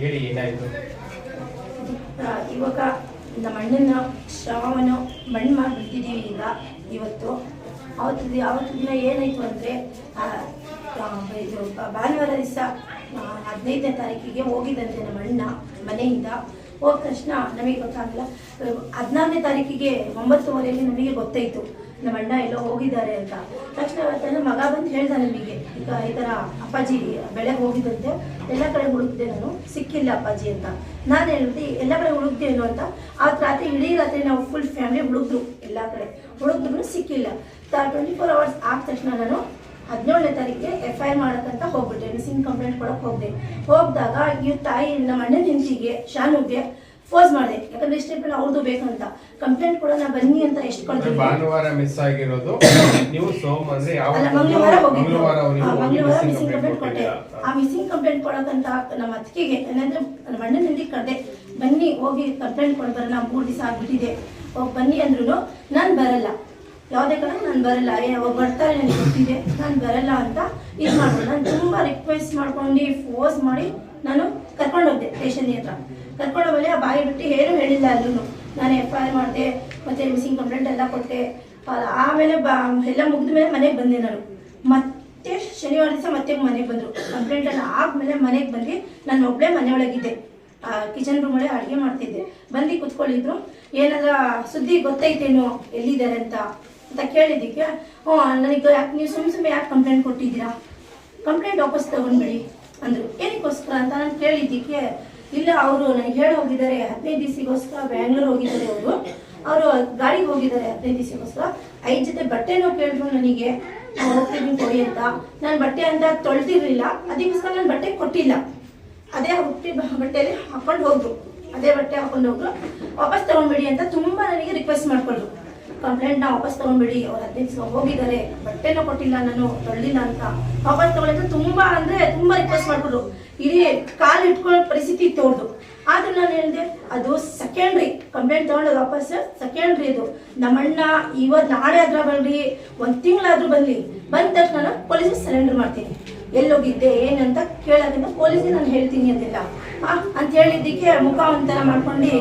ಹೇಳಿ ಏನಾಯ್ತು ಇವಾಗ ನಮ್ಮ ಅಣ್ಣನ ಶವವನ್ನು ಮಣ್ಣು ಮಾಡಿಬಿಡ್ತಿದ್ದೀವಿ ಈಗ ಇವತ್ತು. ಅವತ್ತು ಅವತ್ತು ದಿನ ಏನಾಯಿತು ಅಂದರೆ ಇದು ಭಾನುವಾರ ದಿವಸ ಹದಿನೈದನೇ ತಾರೀಕಿಗೆ ಹೋಗಿದಂತೆ ನಮ್ಮ ಅಣ್ಣ ಮನೆಯಿಂದ. ಹೋದ ತಕ್ಷಣ ನಮಗೆ ಗೊತ್ತಾಗಲ್ಲ ಹದಿನಾರನೇ ತಾರೀಕಿಗೆ ಒಂಬತ್ತುವರೆಯಲ್ಲಿ ನಮಗೆ ಗೊತ್ತಾಯಿತು. ನಮ್ಮ ಅಣ್ಣ ಎಲ್ಲೋ ಹೋಗಿದ್ದಾರೆ ಅಂತ. ತಕ್ಷಣ ನನ್ನ ಮಗ ಬಂದು ಹೇಳ್ದ ನಮಗೆ, ಈಗ ಈ ಥರ ಅಪ್ಪಾಜಿ ಬೆಳೆ ಹೋಗಿದ್ದಂತೆ, ಎಲ್ಲ ಕಡೆ ಹುಡುಕ್ದೆ ನಾನು, ಸಿಕ್ಕಿಲ್ಲ ಅಪ್ಪಾಜಿ ಅಂತ. ನಾನು ಹೇಳಿದೆ, ಎಲ್ಲ ಕಡೆ ಹುಡುಕ್ತೇನೋ ಅಂತ. ಆ ರಾತ್ರಿ ಇಡೀ ರಾತ್ರಿ ನಾವು ಫುಲ್ ಫ್ಯಾಮಿಲಿ ಹುಡುಕ್ರು ಎಲ್ಲ ಕಡೆ. ಹುಡುಕ್ದ್ರು ಸಿಕ್ಕಿಲ್ಲ. ಟ್ವೆಂಟಿ ಫೋರ್ ಅವರ್ಸ್ ಆದ ತಕ್ಷಣ ನಾನು ಹದಿನೇಳನೇ ತಾರೀಕಿಗೆ ಎಫ್ ಐ ಆರ್ ಮಾಡಕ್ಕಂತ ಹೋಗ್ಬಿಟ್ಟೆ ಮಿಸ್ಸಿಂಗ್ ಕಂಪ್ಲೇಂಟ್ ಕೊಡಕ್ಕೆ ಹೋಗ್ದೆ. ಹೋಗಿದಾಗ ಈ ತಾಯಿ, ನಮ್ಮ ಅಣ್ಣನ ಹೆಂಡತಿಗೆ ಶಾನುಗೆ ಫೋರ್ಸ್ ಮಾಡಿದೆ ಯಾಕಂದ್ರೆ ಇಷ್ಟೇ ಅವ್ರದ್ದು ಅಂತ ಕಂಪ್ಲೇಂಟ್ ಕೊಡೋಣ ಬನ್ನಿ ಅಂತ ಎಷ್ಟು ಕೊಡ್ತೀವಿ ಭಾನುವಾರ ಮಿಸ್ ಆಗಿರೋದು ನೀವು ಸೋಮ ಅಂದ್ರೆ ಯಾವ ಮಂಗಳವಾರ ಹೋಗಿದ್ದು. ಮಂಗಳವಾರ ಮಿಸ್ಸಿಂಗ್ ಕಂಪ್ಲೇಂಟ್ ಕೊಟ್ಟೆ. ಆ ಮಿಸ್ಸಿಂಗ್ ಕಂಪ್ಲೇಂಟ್ ಕೊಡೋಕಂತ ನಮ್ಮ ಅತ್ತಿಗೆಗೆ ಏನಂದ್ರೆ ನಮ್ಮ ಅಣ್ಣನಲ್ಲಿ ಕರೆದೆ ಬನ್ನಿ ಹೋಗಿ ಕಂಪ್ಲೇಂಟ್ ಕೊಡ್ಬಾರ ನಾ ಮೂರು ದಿವಸ ಆಗ್ಬಿಟ್ಟಿದೆ. ಹೋಗಿ ಬನ್ನಿ ಅಂದ್ರೂ ನಾನು ಬರಲ್ಲ. ಯಾವುದೇ ಕಾರಣ ನಾನು ಬರಲ್ಲ. ಅವಾಗ ಬರ್ತಾರೆ ನನಗೆ ಗೊತ್ತಿದೆ. ನಾನು ಬರಲ್ಲ ಅಂತ ಇದು ಮಾಡ್ಬೋದು ನಾನು ತುಂಬ ರಿಕ್ವೆಸ್ಟ್ ಮಾಡ್ಕೊಂಡು ಫೋರ್ಸ್ ಮಾಡಿ ನಾನು ಕರ್ಕೊಂಡೋಗ್ದೆ ಸ್ಟೇಷನ್ ಹತ್ರ. ಮೇಲೆ ಆ ಬಾಯಿ ಬಿಟ್ಟು ಏನು ಹೇಳಿಲ್ಲ ಅಲ್ಲೂ ನಾನು ಎಫ್ ಐ ಆರ್ ಮಾಡಿದೆ, ಮತ್ತೆ ಮಿಸ್ಸಿಂಗ್ ಕಂಪ್ಲೇಂಟ್ ಎಲ್ಲ ಕೊಟ್ಟೆ. ಆಮೇಲೆ ಬಾ, ಎಲ್ಲ ಮುಗಿದ ಮೇಲೆ ಮನೆಗೆ ಬಂದೆ ನಾನು. ಮತ್ತೆ ಶನಿವಾರ ದಿವಸ ಮತ್ತೆ ಮನೆಗೆ ಬಂದರು. ಕಂಪ್ಲೇಂಟ್ ಎಲ್ಲ ಆದ್ಮೇಲೆ ಮನೆಗೆ ಬಂದು ನಾನು ಒಬ್ಬಳೇ ಮನೆಯೊಳಗಿದ್ದೆ ಕಿಚನ್ ರೂಮ್ ಒಳಗೆ ಅಡುಗೆ ಮಾಡ್ತಿದ್ದೆ. ಬಂದು ಕುತ್ಕೊಳ್ಳಿದ್ರು ಏನಾದ್ರ ಸುದ್ದಿ ಗೊತ್ತೈತೇನೋ, ಎಲ್ಲಿದ್ದಾರೆ ಅಂತ ಅಂತ ಕೇಳಿದ್ದಕ್ಕೆ ಹ್ಞೂ ನನಗೆ ಯಾಕೆ, ನೀವು ಸುಮ್ಮ ಸುಮ್ಮನೆ ಯಾಕೆ ಕಂಪ್ಲೇಂಟ್ ಕೊಟ್ಟಿದ್ದೀರಾ? ಕಂಪ್ಲೇಂಟ್ ವಾಪಸ್ ತಗೊಂಡ್ಬಿಡಿ. ಅಂದರು ಏನಕ್ಕೋಸ್ಕರ ಅಂತ ನಾನು ಕೇಳಿದ್ದಕ್ಕೆ, ಇಲ್ಲ ಅವರು ನನಗೆ ಹೇಳಿ ಹೋಗಿದ್ದಾರೆ, ಹದಿನೈದು ದಿವಸಗೋಸ್ಕರ ಬ್ಯಾಂಗ್ಳೂರ್ ಹೋಗಿದ್ದಾರೆ ಅವರು. ಅವರು ಗಾಡಿಗೆ ಹೋಗಿದ್ದಾರೆ ಹದಿನೈದು ದಿವಸಗೋಸ್ಕರ. ಐದು ಜೊತೆ ಬಟ್ಟೆನೂ ಕೇಳಿದ್ರು ನನಗೆ, ನಾನ್ ಹೋಗ್ತಿದ್ದೀನಿ ಕೊಡಿ ಅಂತ. ನಾನು ಬಟ್ಟೆ ಅಂತ ತೊಳೆದಿರಲಿಲ್ಲ, ಅದಕ್ಕೋಸ್ಕರ ನಾನು ಬಟ್ಟೆ ಕೊಟ್ಟಿಲ್ಲ. ಅದೇ ಹುಟ್ಟಿ ಬಟ್ಟೆಯಲ್ಲಿ ಹಾಕೊಂಡು ಹೋದ್ರು. ಅದೇ ಬಟ್ಟೆ ಹಾಕೊಂಡು ಹೋದ್ರು. ವಾಪಸ್ ತಗೊಂಡ್ಬಿಡಿ ಅಂತ ತುಂಬಾ ನನಗೆ ರಿಕ್ವೆಸ್ಟ್ ಮಾಡ್ಕೊಂಡ್ರು. ಕಂಪ್ಲೇಂಟ್ನ ವಾಪಸ್ ತಗೊಂಡ್ಬಿಡಿ, ಅವ್ರು ಹದಿನೈದು ದಿವಸ ಹೋಗಿದ್ದಾರೆ. ಬಟ್ಟೆನೂ ಕೊಟ್ಟಿಲ್ಲ ನಾನು, ತೊಳ್ಳಿಲ್ಲ ಅಂತ. ವಾಪಸ್ ತಗೊಂಡಿದ್ದು ತುಂಬಾ ಅಂದ್ರೆ ತುಂಬಾ ರಿಕ್ವೆಸ್ಟ್ ಮಾಡಿದ್ರು ಇಡೀ ಕಾಲು ಇಟ್ಕೊಳ್ಳೋ ಪರಿಸ್ಥಿತಿ ಇತ್ತು ಅವ್ರದ್ದು ಆದ್ರೆ ನಾನು ಹೇಳಿದೆ, ಅದು ಸೆಕೆಂಡ್ರಿ ಕಂಪ್ಲೇಂಟ್ ತಗೊಂಡು ವಾಪಸ್ ಸೆಕೆಂಡ್ರಿ ಇದು ನಮ್ಮಣ್ಣ ಇವತ್ತು ನಾಳೆ ಆದ್ರೂ ಬರಲಿ ಒಂದು ತಿಂಗಳಾದ್ರೂ ಬರಲಿ ಬಂದ ತಕ್ಷಣ ನಾನು ಪೊಲೀಸಿಗೆ ಸರೆಂಡರ್ ಮಾಡ್ತೀನಿ. ಎಲ್ಲೋಗಿದ್ದೆ, ಏನಂತ ಕೇಳೋದ್ರಿಂದ ಪೊಲೀಸಿಗೆ ನಾನು ಹೇಳ್ತೀನಿ ಅಂತಿಲ್ಲ ಅಂತ ಹೇಳಿದ್ದಕ್ಕೆ ಮುಖ ಒಂಥರ ಮಾಡ್ಕೊಂಡು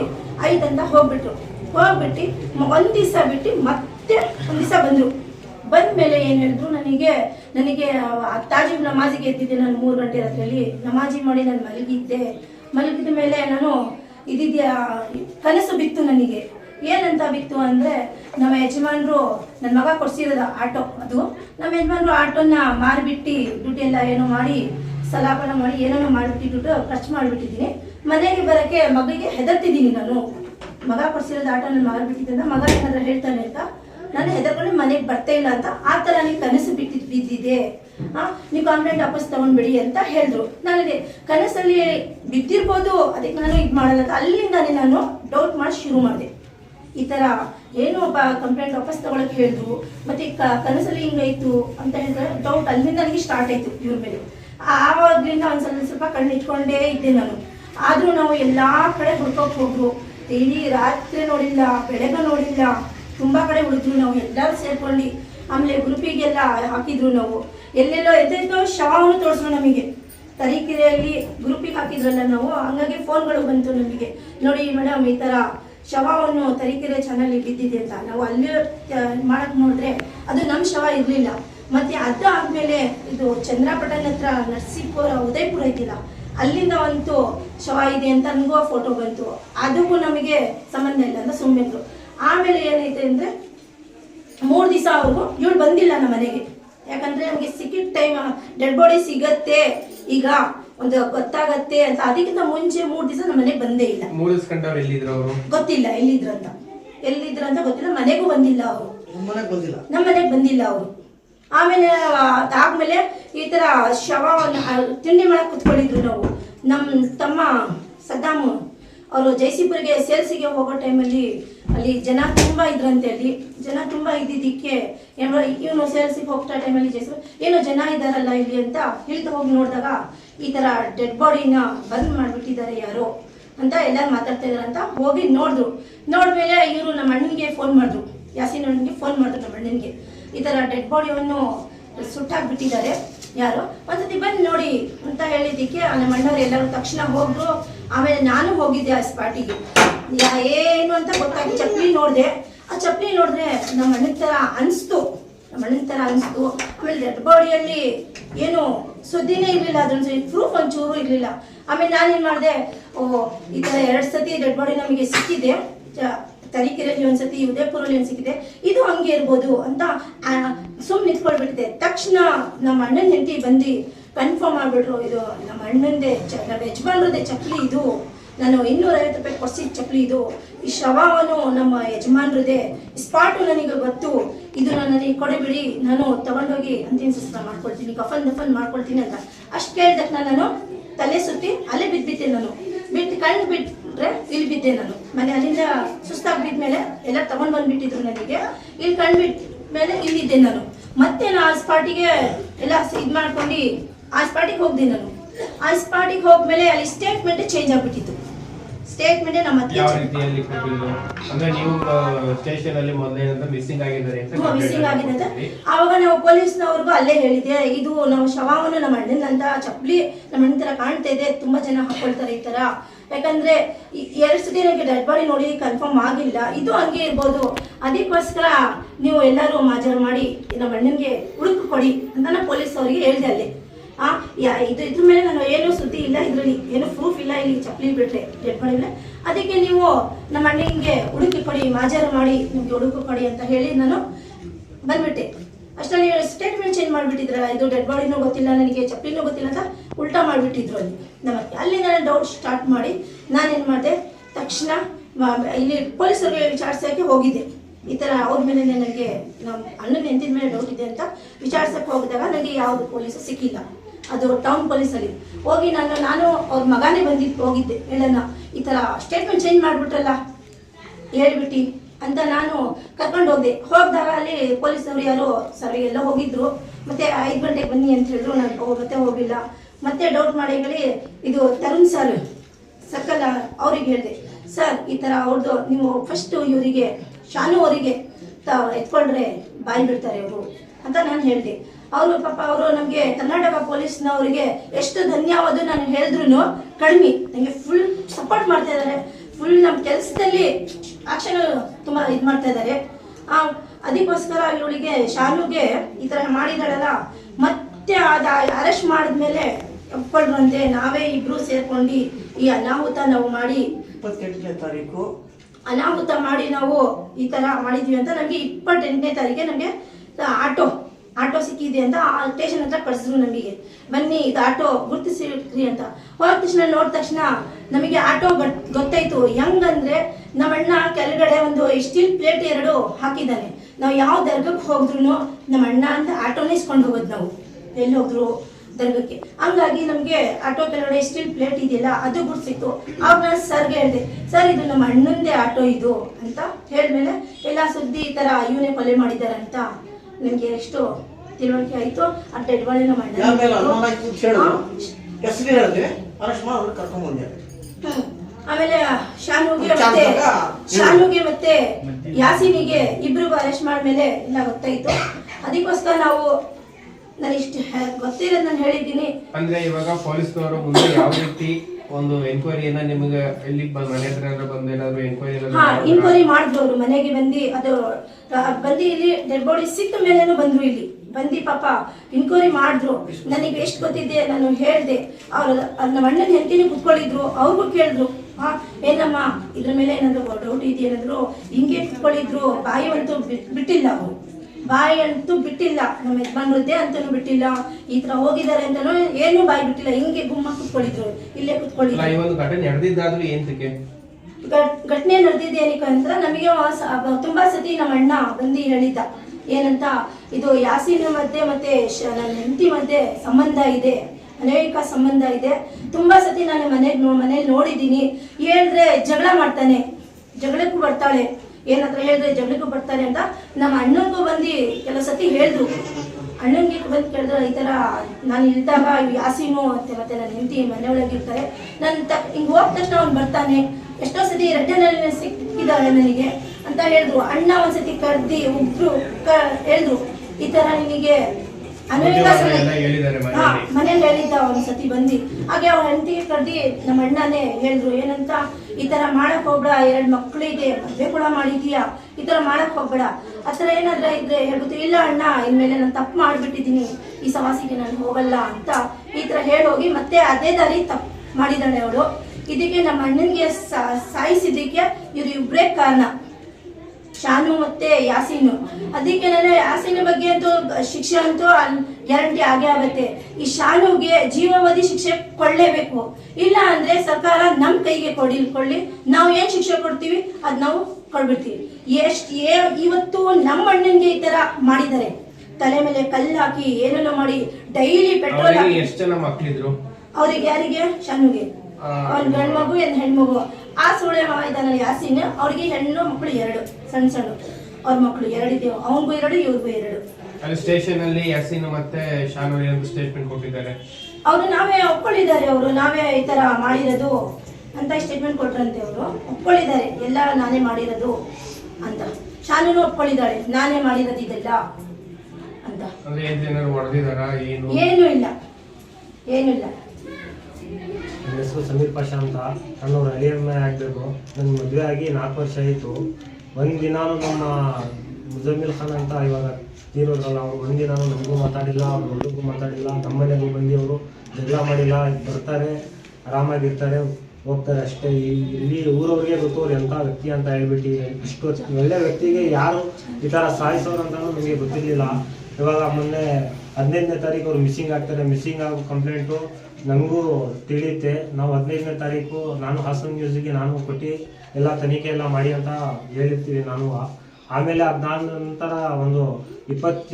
ಆಯ್ತಂತ ಹೋಗ್ಬಿಟ್ರು. ಹೋಗ್ಬಿಟ್ಟು ಒಂದು ದಿವಸ ಬಿಟ್ಟು ಮತ್ತೆ ಒಂದ್ ದಿವಸ ಬಂದ್ರು. ಬಂದ ಮೇಲೆ ಏನು ಹೇಳಿದ್ರು, ನನಗೆ ನನಗೆ ತಾಜಿ ನಮಾಜಿಗೆ ಎದ್ದಿದ್ದೆ ನಾನು ಮೂರು ಗಂಟೆ ರಾತ್ರಿಯಲ್ಲಿ. ನಮಾಜಿ ಮಾಡಿ ನಾನು ಮಲಗಿದ್ದೆ. ಮಲಗಿದ ಮೇಲೆ ನಾನು ಇದಿದ್ಯಾ, ಕನಸು ಬಿತ್ತು ನನಗೆ. ಏನಂತ ಬಿತ್ತು ಅಂದ್ರೆ, ನಮ್ಮ ಯಜಮಾನ್ರು ನನ್ನ ಮಗ ಕೊಡ್ಸಿರೋದ ಆಟೋ. ಅದು ನಮ್ಮ ಯಜಮಾನ್ರು ಆಟೋನ ಮಾರಿಬಿಟ್ಟು ದುಡ್ಡು ಎಲ್ಲ ಏನೋ ಮಾಡಿ, ಸಲಾಪನ ಮಾಡಿ ಏನೇನೋ ಮಾಡಿಬಿಟ್ಟು ದುಡ್ಡು ಖರ್ಚು ಮಾಡಿಬಿಟ್ಟಿದ್ದೀನಿ. ಮನೆಗೆ ಬರೋಕ್ಕೆ ಮಗಳಿಗೆ ಹೆದರ್ತಿದ್ದೀನಿ ನಾನು. ಮಗ ಕೊಡ್ಸಿರೋದು ಆಟೋನ ಮಾರಿಬಿಟ್ಟಿದ್ದ ಮಗ ಏನಾದ್ರೂ ಹೇಳ್ತಾನೆ ಅಂತ? ನಾನು ಹೆದರ್ಕೊಂಡು ಮನೆಗೆ ಬರ್ತಾ ಇಲ್ಲ ಅಂತ. ಆ ಥರ ನನಗೆ ಕನಸು ಬಿಟ್ಟಿದ್ದು ಬಿದ್ದಿದೆ ನೀವು ಕಂಪ್ಲೇಂಟ್ ವಾಪಸ್ ತಗೊಂಡ್ಬಿಡಿ ಅಂತ ಹೇಳಿದ್ರು. ನನಗೆ ಕನಸಲ್ಲಿ ಬಿದ್ದಿರ್ಬೋದು, ಅದಕ್ಕೆ ನಾನು ಇದು ಮಾಡಲ್ಲ ಅಂತ. ಅಲ್ಲಿಂದಾನೆ ನಾನು ಡೌಟ್ ಮಾಡಿ ಶುರು ಮಾಡಿದೆ. ಈ ಥರ ಏನು ಒಬ್ಬ ಕಂಪ್ಲೇಂಟ್ ವಾಪಸ್ ತಗೊಳಕ್ ಹೇಳಿದ್ರು. ಮತ್ತೆ ಕನಸಲ್ಲಿ ಹಿಂಗಾಯ್ತು ಅಂತ ಹೇಳಿದ್ರೆ ಡೌಟ್ ಅಲ್ಲಿಂದ ನನಗೆ ಸ್ಟಾರ್ಟ್ ಆಯ್ತು ಇವ್ರ ಮೇಲೆ. ಆವಾಗ್ಲಿಂದ ಒಂದು ಸ್ವಲ್ಪ ಸ್ವಲ್ಪ ಕಣ್ಣು ಇಟ್ಕೊಂಡೇ ಇದ್ದೆ ನಾನು. ಆದರೂ ನಾವು ಎಲ್ಲಾ ಕಡೆ ಹುಡ್ಕೋಕ್ ಹೋಗ್ರು ಇಡೀ ರಾತ್ರಿ ನೋಡಿಲ್ಲ ಬೆಳಗ್ಗೆ ನೋಡಿಲ್ಲ, ತುಂಬಾ ಕಡೆ ಉಳಿದ್ರು ನಾವು, ಎಲ್ಲರೂ ಸೇರ್ಕೊಂಡು. ಆಮೇಲೆ ಗ್ರೂಪಿಗೆಲ್ಲ ಹಾಕಿದ್ರು ನಾವು. ಎಲ್ಲೆಲ್ಲೋ ಎದ್ದೆದ್ದೋ ಶವವನ್ನು ತೋರಿಸ್ರು ನಮಗೆ. ತರೀಕೆರೆಯಲ್ಲಿ ಗ್ರೂಪಿಗೆ ಹಾಕಿದ್ರಲ್ಲ ನಾವು, ಹಂಗಾಗಿ ಫೋನ್ಗಳು ಬಂತು ನಮಗೆ. ನೋಡಿ ಮೇಡಮ್, ಈ ತರ ಶವವನ್ನು ತರೀಕೆರೆ ಚಾನಲ್ ಬಿದ್ದಿದೆ ಅಂತ. ನಾವು ಅಲ್ಲಿ ಮಾಡಕ್ಕೆ ಮಾಡಕ್ ನೋಡಿದ್ರೆ ಅದು ನಮ್ಮ ಶವ ಇರಲಿಲ್ಲ. ಮತ್ತೆ ಆದ್ಮೇಲೆ ಇದು ಚಂದ್ರಪಟ್ಟಣ ಹತ್ರ ನರಸೀಪುರ, ಉದಯಪುರ ಐತಿಲ್ಲ. ಅಲ್ಲಿಂದ ಒಂದು ಶವ ಇದೆ ಅಂತ ನನಗೂ ಫೋಟೋ ಬಂತು. ಅದಕ್ಕೂ ನಮಗೆ ಸಂಬಂಧ ಇಲ್ಲ ಅಂತ ಸುಮ್ಮನಿದ್ರು ಆಮೇಲೆ ಏನೈತೆ ಅಂದ್ರೆ ಮೂರು ದಿವಸ ಅವ್ರಿಗೂ ಇವಳು ಬಂದಿಲ್ಲ ನಮ್ಮ ಮನೆಗೆ. ಯಾಕಂದ್ರೆ ನಮಗೆ ಸಿಕ್ಕಿದ ಟೈಮ್ ಡೆಡ್ ಬಾಡಿ ಸಿಗತ್ತೆ. ಈಗ ಒಂದು ಗೊತ್ತಾಗತ್ತೆ ಅಂತ. ಅದಕ್ಕಿಂತ ಮುಂಚೆ ಮೂರು ದಿವಸ ನಮ್ಮ ಮನೆಗೆ ಬಂದೇ ಇಲ್ಲ. ಮೂರು ಎಲ್ಲಿದ್ರು ಅಂತ. ಎಲ್ಲಿದ್ರು ಅಂತ ಗೊತ್ತಿಲ್ಲ ಗೊತ್ತಿಲ್ಲ ಮನೆಗೂ ಬಂದಿಲ್ಲ ಅವರು. ಬಂದಿಲ್ಲ. ನಮ್ಮ ಮನೆಗೆ ಬಂದಿಲ್ಲ ಅವರು. ಆಮೇಲೆ ಅದಾದ್ಮೇಲೆ ಈ ತರ ಶವವನ್ನು ತಿಂಡಿ ಮಾಡಕ್ ಕುತ್ಕೊಂಡಿದ್ರು ನಾವು. ನಮ್ಮ ತಮ್ಮ ಸದ್ದಾಮು ಅವರು ಜೈಸಿಪುರಿಗೆ ಸೇಲ್ಸಿಗೆ ಹೋಗೋ ಟೈಮಲ್ಲಿ ಅಲ್ಲಿ ಜನ ತುಂಬ ಇದ್ರಂತೆ ಅಲ್ಲಿ. ಜನ ತುಂಬ ಇದ್ದಿದ್ದಕ್ಕೆ ಏನೋ ಇವನು ಸೇಲ್ಸಿಗೆ ಹೋಗ್ತಾ ಟೈಮಲ್ಲಿ ಜೈಸಿಪುರ ಏನೋ ಜನ ಇದ್ದಾರಲ್ಲ ಇಲ್ಲಿ ಅಂತ ಇಳಿದು ಹೋಗಿ ನೋಡಿದಾಗ ಈ ತರ ಡೆಡ್ ಬಾಡಿನ ಬಂದ್ ಮಾಡಿಬಿಟ್ಟಿದ್ದಾರೆ ಯಾರು ಅಂತ ಎಲ್ಲರೂ ಮಾತಾಡ್ತಾ ಅಂತ ಹೋಗಿ ನೋಡಿದ್ರು. ನೋಡ್ಮೇಲೆ ಇವರು ನಮ್ಮ ಅಣ್ಣನಿಗೆ ಫೋನ್ ಮಾಡಿದ್ರು. ಯಾಸಿನ ಅಣ್ಣನಿಗೆ ಫೋನ್ ಮಾಡಿದ್ರು ನಮ್ಮ ಅಣ್ಣನಿಗೆ. ಈ ಥರ ಡೆಡ್ ಬಾಡಿಯನ್ನು ಸುಟ್ಟಾಕ್ಬಿಟ್ಟಿದ್ದಾರೆ. ಯಾರು? ಒಂದ್ಸತಿ ಬನ್ನಿ ನೋಡಿ ಅಂತ ಹೇಳಿದ್ದಕ್ಕೆ ನಮ್ಮ ಅಣ್ಣವ್ರು ಎಲ್ಲರೂ ತಕ್ಷಣ ಹೋದ್ರು ಆಮೇಲೆ ನಾನು ಹೋಗಿದ್ದೆ ಆ ಸ್ಪಾಟಿಗೆ ಏನು ಅಂತ ಗೊತ್ತಾಗಿ ಚಪ್ಪಲಿ ನೋಡಿದೆ. ಆ ಚಪ್ಪಲಿ ನೋಡಿದ್ರೆ ನಮ್ಮ ಅಣ್ಣನ ಥರ ಅನಿಸ್ತು. ನಮ್ಮ ಅಣ್ಣನ ಥರ ಅನಿಸ್ತು. ಆಮೇಲೆ ಡೆಡ್ ಬಾಡಿಯಲ್ಲಿ ಏನು ಸುದ್ದಿನೇ ಇರಲಿಲ್ಲ ಅದೊಂದು ಪ್ರೂಫ್ ಒಂಚೂರು ಇರಲಿಲ್ಲ. ಆಮೇಲೆ ನಾನೇನು ಮಾಡಿದೆ? ಓ ಈ ಥರ ಎರಡು ಸತಿ ಡೆಡ್ ಬಾಡಿ ನಮಗೆ ಸಿಕ್ಕಿದೆ. ತರೀಕೆರೆಯಲ್ಲಿ ಒಂದ್ಸತಿ ಉದಯಪುರಲ್ಲಿ ಒಂದು ಸಿಕ್ಕಿದೆ. ಇದು ಹಂಗೆ ಇರ್ಬೋದು ಅಂತ ಸುಮ್ಮನೆ ನಿಂತ್ಕೊಳ್ಬಿಟ್ಟಿದೆ. ತಕ್ಷಣ ನಮ್ಮ ಅಣ್ಣನ ಹೆಂಡತಿ ಬಂದು ಕನ್ಫರ್ಮ್ ಮಾಡ್ಬಿಟ್ರು ಇದು ನಮ್ಮ ಅಣ್ಣಂದೆ ನಮ್ಮ ಯಜಮಾನ್ರದ್ದೇ ಚಪ್ಪಲಿ ಇದು. ನಾನು ಇನ್ನೂರೈವತ್ತು ರೂಪಾಯಿ ಕೊಡ್ಸಿದ ಚಪ್ಪಲಿ ಇದು. ಈ ಶವವನ್ನು ನಮ್ಮ ಯಜಮಾನ್ರದೇ ಸ್ಪಾಟು ನನಗೆ ಗೊತ್ತು. ಇದು ನನಗೆ ಕೊಡಿಬಿಡಿ ನಾನು ತಗೊಂಡೋಗಿ ಅಂತಿಮ ಸಂಸ್ಕಾರ ಮಾಡ್ಕೊಳ್ತೀನಿ ಕಫನ್ ದಫನ್ ಮಾಡ್ಕೊಳ್ತೀನಿ ಅಂತ. ಅಷ್ಟು ಕೇಳಿದಕ್ಕೆ ನಾನು ತಲೆ ಸುತ್ತಿ ಅಲ್ಲೇ ಬಿದ್ದಿದ್ದೆ ನಾನು. ಬಿಟ್ಟು ಕಣ್ಣು ಬಿಟ್ರೆ ಇಲ್ಲಿ ಬಿದ್ದೆ ನಾನು. ಮನೆ ಅಲ್ಲಿಂದ ಸುಸ್ತಾಗಿ ಬಿದ್ಮೇಲೆ ಎಲ್ಲ ತಗೊಂಡ್ ಬಂದ್ಬಿಟ್ಟಿದ್ರು ನನಗೆ. ಇಲ್ಲಿ ಕಣ್ಬಿಟ್ ಮೇಲೆ ಇಲ್ಲಿದ್ದೆ ನಾನು. ಮತ್ತೆ ನಾ ಆ ಸ್ಪಾಟಿಗೆ ಎಲ್ಲ ಇದ್ ಮಾಡ್ಕೊಂಡು ಆ ಸ್ಪಾಟಿಗೆ ಹೋಗ್ದೆ ನಾನು. ಆ ಸ್ಪಾಟಿಗೆ ಹೋಗ್ಮೇಲೆ ಅಲ್ಲಿ ಸ್ಟೇಟ್ಮೆಂಟ್ ಚೇಂಜ್ ಆಗ್ಬಿಟ್ಟಿತ್ತು. ಸ್ಟೇಟ್ಮೆಂಟ್ ನಮ್ಮ ಅತ್ತೆ ಯಾವ ರೀತಿಯಲ್ಲಿ ಕೊಟ್ಟಿದ್ದು? ಅಂದ್ರೆ ನೀವು ಸ್ಟೇಷನ್ ಅಲ್ಲಿ ಮೊದಲೇನಂತ ಮಿಸ್ಸಿಂಗ್ ಆಗಿದ್ದಾರೆ ಅಂತ ಮಿಸ್ಸಿಂಗ್ ಆಗಿದೆ ಅಂತ. ಆವಾಗ ನಾವು ಪೊಲೀಸ್ನವ್ರಿಗೂ ಅಲ್ಲೇ ಹೇಳಿದೆ ಇದು ನಾವು ಶವವನ್ನು ನಮ್ಮ ಅಣ್ಣನಂತ ಚಪ್ಪಲಿ ನಮ್ಮ ಅಣ್ಣನ ತರ ಕಾಣ್ತಾ ಇದೆ ತುಂಬಾ ಜನ ಹಾಕೊಳ್ತಾರೆ ಈ ತರ. ಯಾಕಂದ್ರೆ ಎರಡು ಸತಿ ನನಗೆ ಡೆಡ್ ಬಾಡಿ ನೋಡಿ ಕನ್ಫರ್ಮ್ ಆಗಿಲ್ಲ. ಇದು ಹಂಗೆ ಇರ್ಬೋದು. ಅದಕ್ಕೋಸ್ಕರ ನೀವು ಎಲ್ಲರೂ ಮಾಜರ್ ಮಾಡಿ ನಮ್ಮ ಅಣ್ಣನಿಗೆ ಹುಡುಕು ಕೊಡಿ ಅಂತ ಪೊಲೀಸ್ ಅವರಿಗೆ ಹೇಳಿದೆ ಅಲ್ಲಿ. ಆ ಇದು ಇದ್ರ ಮೇಲೆ ನಾನು ಏನೂ ಸುದ್ದಿ ಇಲ್ಲ, ಇದರಲ್ಲಿ ಏನು ಪ್ರೂಫ್ ಇಲ್ಲ, ಇಲ್ಲಿ ಚಪ್ಪಲಿ ಬಿಟ್ರೆ ಡೆಡ್ ಬಾಡಿ ಇಲ್ಲ ಅದಕ್ಕೆ ನೀವು ನಮ್ಮ ಅಣ್ಣನಿಗೆ ಹುಡುಕಿ ಕೊಡಿ, ಮಾಜರ್ ಮಾಡಿ ನಿಮಗೆ ಹುಡುಕು ಕೊಡಿ ಅಂತ ಹೇಳಿ ನಾನು ಬಂದ್ಬಿಟ್ಟೆ. ಅಷ್ಟರಲ್ಲಿ ಸ್ಟೇಟ್ಮೆಂಟ್ ಚೇಂಜ್ ಮಾಡಿಬಿಟ್ಟಿದ್ರಲ್ಲ, ಇದು ಡೆಡ್ ಬಾಡಿನೂ ಗೊತ್ತಿಲ್ಲ, ನನಗೆ ಚಪ್ಪಲಿನೂ ಗೊತ್ತಿಲ್ಲ ಅಂತ ಉಲ್ಟಾ ಮಾಡಿಬಿಟ್ಟಿದ್ರು ಅಲ್ಲಿ. ನಮಗೆ ಅಲ್ಲಿ ನಾನು ಡೌಟ್ ಸ್ಟಾರ್ಟ್ ಮಾಡಿ ನಾನೇನು ಮಾಡಿದೆ? ತಕ್ಷಣ ಇಲ್ಲಿ ಪೊಲೀಸರಿಗೆ ವಿಚಾರಿಸೋಕ್ಕೆ ಹೋಗಿದ್ದೆ. ಈ ಥರ ಅವ್ರ ಮೇಲೆ ನನಗೆ ನಮ್ಮ ಅಣ್ಣನ ನೆಂತಿದ ಮೇಲೆ ಡೌಟ್ ಇದೆ ಅಂತ ವಿಚಾರಿಸಕ್ಕೆ ಹೋಗಿದಾಗ ನನಗೆ ಯಾವುದು ಪೊಲೀಸು ಸಿಕ್ಕಿಲ್ಲ. ಅದು ಟೌನ್ ಪೊಲೀಸಲ್ಲಿ. ಹೋಗಿ ನಾನು ನಾನು ಅವ್ರ ಮಗನೇ ಬಂದಿದ್ದು ಹೋಗಿದ್ದೆ. ಹೇಳೋಣ ಈ ಥರ ಸ್ಟೇಟ್ಮೆಂಟ್ ಚೇಂಜ್ ಮಾಡಿಬಿಟ್ರಲ್ಲ? ಹೇಳ್ಬಿಟ್ಟು. ಅಂತ ನಾನು ಕರ್ಕೊಂಡು ಹೋದೆ. ಹೋಗಿದಾಗ ಅಲ್ಲಿ ಪೊಲೀಸ್ನವ್ರು ಯಾರೋ ಸರ್ ಎಲ್ಲ ಹೋಗಿದ್ರು. ಮತ್ತೆ ಐದು ಗಂಟೆಗೆ ಬನ್ನಿ ಅಂತ ಹೇಳಿದ್ರು. ನಾನು ಮತ್ತೆ ಹೋಗಿಲ್ಲ. ಮತ್ತೆ ಡೌಟ್ ಮಾಡಿ ಹೇಳಿ ಇದು ತರುಣ್ ಸರ್ ಸರ್ಕಲ್ ಅವ್ರಿಗೆ ಹೇಳಿದೆ. ಸರ್ ಈ ಥರ ಅವ್ರದ್ದು ನೀವು ಫಸ್ಟು ಇವರಿಗೆ, ಶಾನು ಅವರಿಗೆ ತ ಎತ್ಕೊಂಡ್ರೆ ಬಾಯಿ ಬಿಡ್ತಾರೆ ಅವರು. ಅಂತ ನಾನು ಹೇಳಿದೆ. ಅವರು ಪಾಪ ಅವರು ನಮಗೆ ಕರ್ನಾಟಕ ಪೊಲೀಸ್ನವರಿಗೆ ಎಷ್ಟು ಧನ್ಯವಾದ ನಾನು ಹೇಳಿದ್ರು ಕಡಿಮೆ. ನನಗೆ ಫುಲ್ ಸಪೋರ್ಟ್ ಮಾಡ್ತಾ ಇದ್ದಾರೆ. ಫುಲ್ ನಮ್ಮ ಕೆಲಸದಲ್ಲಿ ಆಕ್ಷನ್ ತುಂಬ ಇದು ಮಾಡ್ತಾ ಇದ್ದಾರೆ ಆ, ಅದಕ್ಕೋಸ್ಕರ ಇವಳಿಗೆ ಶಾಲುಗೆ ಈ ಥರ ಮಾಡಿದಾಳಲ್ಲ ಮತ್ತೆ ಅದು ಅರೆಸ್ಟ್ ಮಾಡಿದ್ಮೇಲೆ ಒಪ್ಕೊಂಡ್ರಂತೆ ನಾವೇ ಇಬ್ರು ಸೇರ್ಕೊಂಡು ಈ ಅನಾಹುತ ನಾವು ಮಾಡಿ ಇಪ್ಪತ್ತೆಂಟನೇ ತಾರೀಕು. ಅನಾಹುತ ಮಾಡಿ ನಾವು ಈ ತರ ಮಾಡಿದ್ವಿ ಅಂತ ನಮಗೆ ಇಪ್ಪತ್ತೆಂಟನೇ ತಾರೀಕೆ ನಮಗೆ ಆಟೋ ಆಟೋ ಸಿಕ್ಕಿದೆ ಅಂತ ಆ ಸ್ಟೇಷನ್ ಹತ್ರ ಕಳಿಸಿದ್ರು ನಮಗೆ. ಬನ್ನಿ, ಇದು ಆಟೋ ಗುರುತಿಸಿರಿ ಅಂತ. ಹೋದ ತಕ್ಷಣ ನೋಡಿದ ತಕ್ಷಣ ನಮಗೆ ಆಟೋ ಗೊತ್- ಗೊತ್ತಾಯ್ತು. ಹೆಂಗಂದ್ರೆ ನಮ್ಮಣ್ಣ ಕೆಳಗಡೆ ಒಂದು ಸ್ಟೀಲ್ ಪ್ಲೇಟ್ ಎರಡು ಹಾಕಿದ್ದಾನೆ. ನಾವು ಯಾವ ದರ್ಗಕ್ಕೆ ಹೋಗಿದ್ರು ನಮ್ಮ ಅಣ್ಣ ಅಂತ ಆಟೋನೇ ಇಸ್ಕೊಂಡು ಹೋಗೋದು ನಾವು. ಎಲ್ಲಿ ಹೋದ್ರು ದರ್ಗಕ್ಕೆ. ಹಂಗಾಗಿ ನಮಗೆ ಆಟೋ ಕೆಳಗಡೆ ಸ್ಟೀಲ್ ಪ್ಲೇಟ್ ಇದೆಯಲ್ಲ, ಅದು ಗುಡ್ಸಿತ್ತು ಆವಾಗ ನಾನು ಸರ್ಗೆ ಹೇಳಿದೆ, ಸರ್, ಇದು ನಮ್ಮ ಅಣ್ಣಂದೇ ಆಟೋ ಇದು ಅಂತ. ಹೇಳಿದ್ಮೇಲೆ, ಎಲ್ಲ ಸುದ್ದಿ ಈ ಥರ ಇವನೇ ಕೊಲೆ ಮಾಡಿದ್ದಾರೆ ಅಂತ ನನಗೆ ಎಷ್ಟು ತಿಳುವಳಿಕೆ ಆಯಿತು ಆ ತಿಳುವಳಿನ ಹೆಸರು ಮಾಡಿ ಕರ್ಕೊಂಡ್. ಆಮೇಲೆ ಶಾನುಗೆ ಮತ್ತೆ? ಶಾನುಗೆ ಮತ್ತೆ ಯಾಸಿನಿಗೆ ಇಬ್ರು ಅರೆಸ್ಟ್ ಮಾಡ್ಮೇಲೆ ಎಲ್ಲ ಗೊತ್ತಾಯ್ತು. ಅದಕ್ಕೋಸ್ಕರ ನಾವು ನಾನು ಇಷ್ಟು ಗೊತ್ತಿರೋದು ನಾನು ಹೇಳಿದ್ದೀನಿ. ಅಂದ್ರೆ ಇವಾಗ ಪೊಲೀಸ್ನವರು ಮುಂದೆ ಯಾವ ರೀತಿ ಒಂದು ಎನ್ಕ್ವೈರಿಯನ್ನ ನಿಮಗೆ ಇಲ್ಲಿ ಮನೆ ಹತ್ರ ಏನಾದ್ರು ಬಂದು ಏನಾದ್ರು ಎನ್ಕ್ವೈರಿ ಹಾ ಇನ್ಕ್ವೈರಿ ಮಾಡಿದ್ರು ಮನೆಗೆ ಬಂದು ಅದು ಬಂದು ಇಲ್ಲಿ ಡೆಡ್ ಬಾಡಿ ಸಿಕ್ಕ ಮೇಲೇನು ಬಂದ್ರು ಇಲ್ಲಿ. ಬಂದು ಪಾಪ ಇನ್ಕ್ವೈರಿ ಮಾಡಿದ್ರು. ನನಗೆ ಎಷ್ಟು ಗೊತ್ತಿದೆ ನಾನು ಹೇಳಿದೆ. ಅವ್ರ ನಮ್ಮ ಅಣ್ಣನ ಹೆಂಡತಿನೂ ಕುತ್ಕೊಳ್ಳಿದ್ರು ಅವ್ರಿಗೂ ಕೇಳಿದ್ರು. ಹಾ ಏನಮ್ಮ ಇದ್ರ ಮೇಲೆ ಏನಾದ್ರು ಡೌಟ್ ಇದೆಯೇನಾದ್ರು? ಹಿಂಗೆ ಕುತ್ಕೊಳ್ಳಿದ್ರು ಬಾಯಿ ಅಂತೂ ಬಿಟ್- ಬಿಟ್ಟಿಲ್ಲ ಅವರು. ಬಾಯಿ ಅಂತೂ ಬಿಟ್ಟಿಲ್ಲ. ನಮ್ಮ ಯಜಮಾನ್ರದ್ದೇ ಅಂತೂ ಬಿಟ್ಟಿಲ್ಲ. ಈ ತರ ಹೋಗಿದ್ದಾರೆ ಅಂತನೂ ಏನು ಬಾಯಿ ಬಿಟ್ಟಿಲ್ಲ. ಹಿಂಗೆ ಗುಮ್ಮ ಕುತ್ಕೊಂಡಿದ್ರು ಇಲ್ಲೇ ಕುತ್ಕೊಂಡಿದ್ರು ಈ ಒಂದು ಘಟನೆ ನಡೆದಿದ್ದಾದ್ರೂ ಏಂತಕ್ಕೆ ಘಟನೆ ನಡೆದಿದೆ ಏನಕ್ಕೆ ನಮಗೆ ತುಂಬಾ ಸತಿ ನಮ್ಮ ಅಣ್ಣ ಬಂದು ಹೇಳಿದ್ದ. ಏನಂತ ಇದು ಯಾಸಿನ ಮಧ್ಯೆ ಮತ್ತೆ ನನ್ನ ಹೆಂಡತಿ ಮಧ್ಯೆ ಸಂಬಂಧ ಇದೆ. ಅನೇಕ ಸಂಬಂಧ ಇದೆ. ತುಂಬಾ ಸತಿ ನಾನು ಮನೆಗೆ ಮನೇಲಿ ನೋಡಿದ್ದೀನಿ. ಹೇಳಿದ್ರೆ ಜಗಳ ಮಾಡ್ತಾನೆ. ಜಗಳಕ್ಕೂ ಬರ್ತಾಳೆ. ಏನಂತ ಹೇಳಿದ್ರೆ ಜಗಳಿಗೂ ಬರ್ತಾರೆ ಅಂತ ನಮ್ಮ ಅಣ್ಣನಿಗೂ ಬಂದು ಕೆಲವು ಸತಿ ಹೇಳಿದ್ರು. ಅಣ್ಣನಿಗೆ ಬಂದು ಕೇಳಿದ್ರು, ಈ ಥರ ನಾನು ಇಲ್ದಾಗ ಯಾಸೀನು ಅಂತ ಮತ್ತೆ ನನ್ನ ಹೆಂಡತಿ ಮನೆಯೊಳಗೆ ಇರ್ತಾರೆ ನನ್ನ ತ, ಹಿಂಗೆ ಹೋದ ತಕ್ಷಣ ಅವ್ನು ಬರ್ತಾನೆ. ಎಷ್ಟೋ ಸತಿ ರೆಡ್ಡನಲ್ಲಿ ಸಿಕ್ಕಿದ್ದಾಳೆ ನನಗೆ ಅಂತ ಹೇಳಿದ್ರು. ಅಣ್ಣ ಒಂದ್ಸತಿ ಕರೆದಿ ಒಬ್ರು ಕ, ಹೇಳಿದ್ರು, ಈ ಥರ ನಿನಗೆ ಮನೇಲಿ ಹೇಳಿದ್ದ ಒಂದ್ ಸತಿ ಬಂದು ಹಾಗೆ ಅವ್ರ ಹೆಂಡತಿ ಕರ್ದಿ ನಮ್ಮ ಅಣ್ಣನೇ ಹೇಳಿದ್ರು ಏನಂತ? ಈ ತರ ಮಾಡಕ್ ಹೋಗ್ಬೇಡ ಎರಡ್ ಮಕ್ಳಿದೆ ಮದ್ವೆ ಕೂಡ ಮಾಡಿದೀಯಾ ಈ ತರ ಮಾಡಕ್ ಹೋಗ್ಬೇಡ. ಆ ಥರ ಏನಾದ್ರೆ ಇದ್ರೆ ಹೇಳ್ಬಿಟ್ಟು ಇಲ್ಲ ಅಣ್ಣ ಇನ್ಮೇಲೆ ನಾನು ತಪ್ಪು ಮಾಡ್ಬಿಟ್ಟಿದೀನಿ ಈ ಸವಾಸಿಗೆ ನಾನು ಹೋಗಲ್ಲ ಅಂತ ಈ ತರ ಹೇಳೋಗಿ ಮತ್ತೆ ಅದೇ ದಾರಿ ತಪ್ಪು ಮಾಡಿದಾಳೆ ಅವಳು. ಇದಕ್ಕೆ ನಮ್ಮ ಅಣ್ಣನಿಗೆ ಸಾಯಿಸಿದ್ದಕ್ಕೆ ಇವ್ರು ಇಬ್ರೇ ಕಾರಣ. ಶಾನು ಮತ್ತೆ ಯಾಸೀನು. ಅದಕ್ಕೆ ನಾನು ಯಾಸೀನ ಬಗ್ಗೆ ಅಂತೂ ಶಿಕ್ಷೆ ಅಂತೂ ಗ್ಯಾರಂಟಿ ಆಗೇ ಆಗುತ್ತೆ. ಈ ಶಾನುಗೆ ಜೀವಾವಧಿ ಶಿಕ್ಷೆ ಕೊಡಲೇಬೇಕು. ಇಲ್ಲ ಅಂದ್ರೆ ಸರ್ಕಾರ ನಮ್ ಕೈಗೆ ಕೊಡಿ ಕೊಡ್ಲಿ. ನಾವು ಏನ್ ಶಿಕ್ಷೆ ಕೊಡ್ತೀವಿ ಅದ್ ನಾವು ಕೊಡ್ಬಿಡ್ತೀವಿ. ಎಷ್ಟ್ ಏ ಇವತ್ತು ನಮ್ಮ ಅಣ್ಣನ್ಗೆ ಈ ತರ ಮಾಡಿದ್ದಾರೆ. ತಲೆ ಮೇಲೆ ಕಲ್ಲು ಹಾಕಿ ಏನೇನೋ ಮಾಡಿ ಡೈಲಿ ಪೆಟ್ರೋಲ್ ಎಷ್ಟು ಜನ ಅವ್ರಿಗೆ ಯಾರಿಗೆ? ಶಾನುಗೆ. ಅವ್ರ ಅವ್ನ ಗಂಡು ಮಗು ಏನ್ ಹೆಣ್ಮಗು. ಆ ಸೂಳೆ ಮಾವ ಇದ್ದಾನಲ್ಲ ಯಾಸೀನ್ ಅವ್ರಿಗೆ ಹೆಣ್ಣು ಮಕ್ಕಳು ಎರಡು ಸಣ್ಣ ಸಣ್ಣ ಅವ್ರ ಮಕ್ಕಳು ಎರಡಿದೆವು ಅವನಿಗೂ ಎರಡು ಇವ್ರಿಗೂ ಎರಡು. ಅಲ್ಲಿ ಸ್ಟೇಷನ್ ಅಲ್ಲಿ ಯಾಸೀನ್ ಮತ್ತೆ ಶಾನು ಅಂತ ಸ್ಟೇಟ್ಮೆಂಟ್ ಕೊಟ್ಟಿದ್ದಾರೆ. ಅವರು ನಾವೇ ಒಪ್ಕೊಂಡಿದ್ದಾರೆ ಅವರು ನಾವೇ ಈ ತರ ಮಾಡಿರೋದು ಅಂತ ಸ್ಟೇಟ್ಮೆಂಟ್ ಕೊಟ್ರಂತೆ ಅವರು. ಒಪ್ಕೊಂಡಿದ್ದಾರೆ ಎಲ್ಲ ನಾನೇ ಮಾಡಿರೋದು ಅಂತ. ಶಾನೂರು ಒಪ್ಕೊಂಡಿದ್ದಾಳೆ ನಾನೇ ಮಾಡಿರೋದು ಇದೆಲ್ಲ ಅಂತ. ಅಂದ್ರೆ ಏನ್ ಏನಾದ್ರು ಹೊಡೆದಿದಾರ ಏನು? ಏನೂ ಇಲ್ಲ. ಏನೂ ಇಲ್ಲ. ನನ್ನ ಹೆಸರು ಸಮೀರ್ ಪಾಷಾ ಅಂತ ನನ್ನವ್ರು ಹಳಿಯಮ್ಮೆ ಆಗಬೇಕು. ನನ್ನ ಮದುವೆ ಆಗಿ ನಾಲ್ಕು ವರ್ಷ ಆಯಿತು. ಒಂದು ದಿನಾನು ನಮ್ಮ ಮುಜಮ್ಮಿಲ್ ಖಾನ್ ಅಂತ ಇವಾಗ ತೀರೋದ್ರಲ್ಲ ಅವರು ಒಂದು ದಿನಾನು ನಮಗೂ ಮಾತಾಡಿಲ್ಲ, ಅವ್ರ ಹುಡುಗೂ ಮಾತಾಡಿಲ್ಲ ನಮ್ಮ ಮನೆಗೂ ಬಂದು ಅವರು ಜಗಳ ಮಾಡಿಲ್ಲ, ಬರ್ತಾರೆ, ಆರಾಮಾಗಿರ್ತಾರೆ, ಹೋಗ್ತಾರೆ ಅಷ್ಟೇ. ಇಲ್ಲಿ ಊರವ್ರಿಗೆ ಗೊತ್ತು ಅವ್ರು ಎಂಥ ವ್ಯಕ್ತಿ ಅಂತ ಹೇಳ್ಬಿಟ್ಟು ಇಷ್ಟು ಒಳ್ಳೆ ವ್ಯಕ್ತಿಗೆ ಯಾರು ಈ ಥರ ಸಾಯಿಸೋರು ಅಂತಲೂ ನಮಗೆ ಗೊತ್ತಿರಲಿಲ್ಲ. ಇವಾಗ ಮೊನ್ನೆ ಹದಿನೈದನೇ ತಾರೀಕು ಅವ್ರು ಮಿಸ್ಸಿಂಗ್ ಆಗ್ತಾರೆ. ಮಿಸ್ಸಿಂಗ್ ಆಗೋ ಕಂಪ್ಲೇಂಟು ನನಗೂ ತಿಳಿಯುತ್ತೆ. ನಾವು ಹದಿನೈದನೇ ತಾರೀಕು ನಾನು ಹಾಸನ್ ನ್ಯೂಸಿಗೆ ನಾನು ಕೊಟ್ಟು ಎಲ್ಲ ತನಿಖೆ ಎಲ್ಲ ಮಾಡಿ ಅಂತ ಹೇಳಿರ್ತೀವಿ ನಾನು. ಆಮೇಲೆ ಅದಾದ ನಂತರ ಒಂದು ಇಪ್ಪತ್ತ,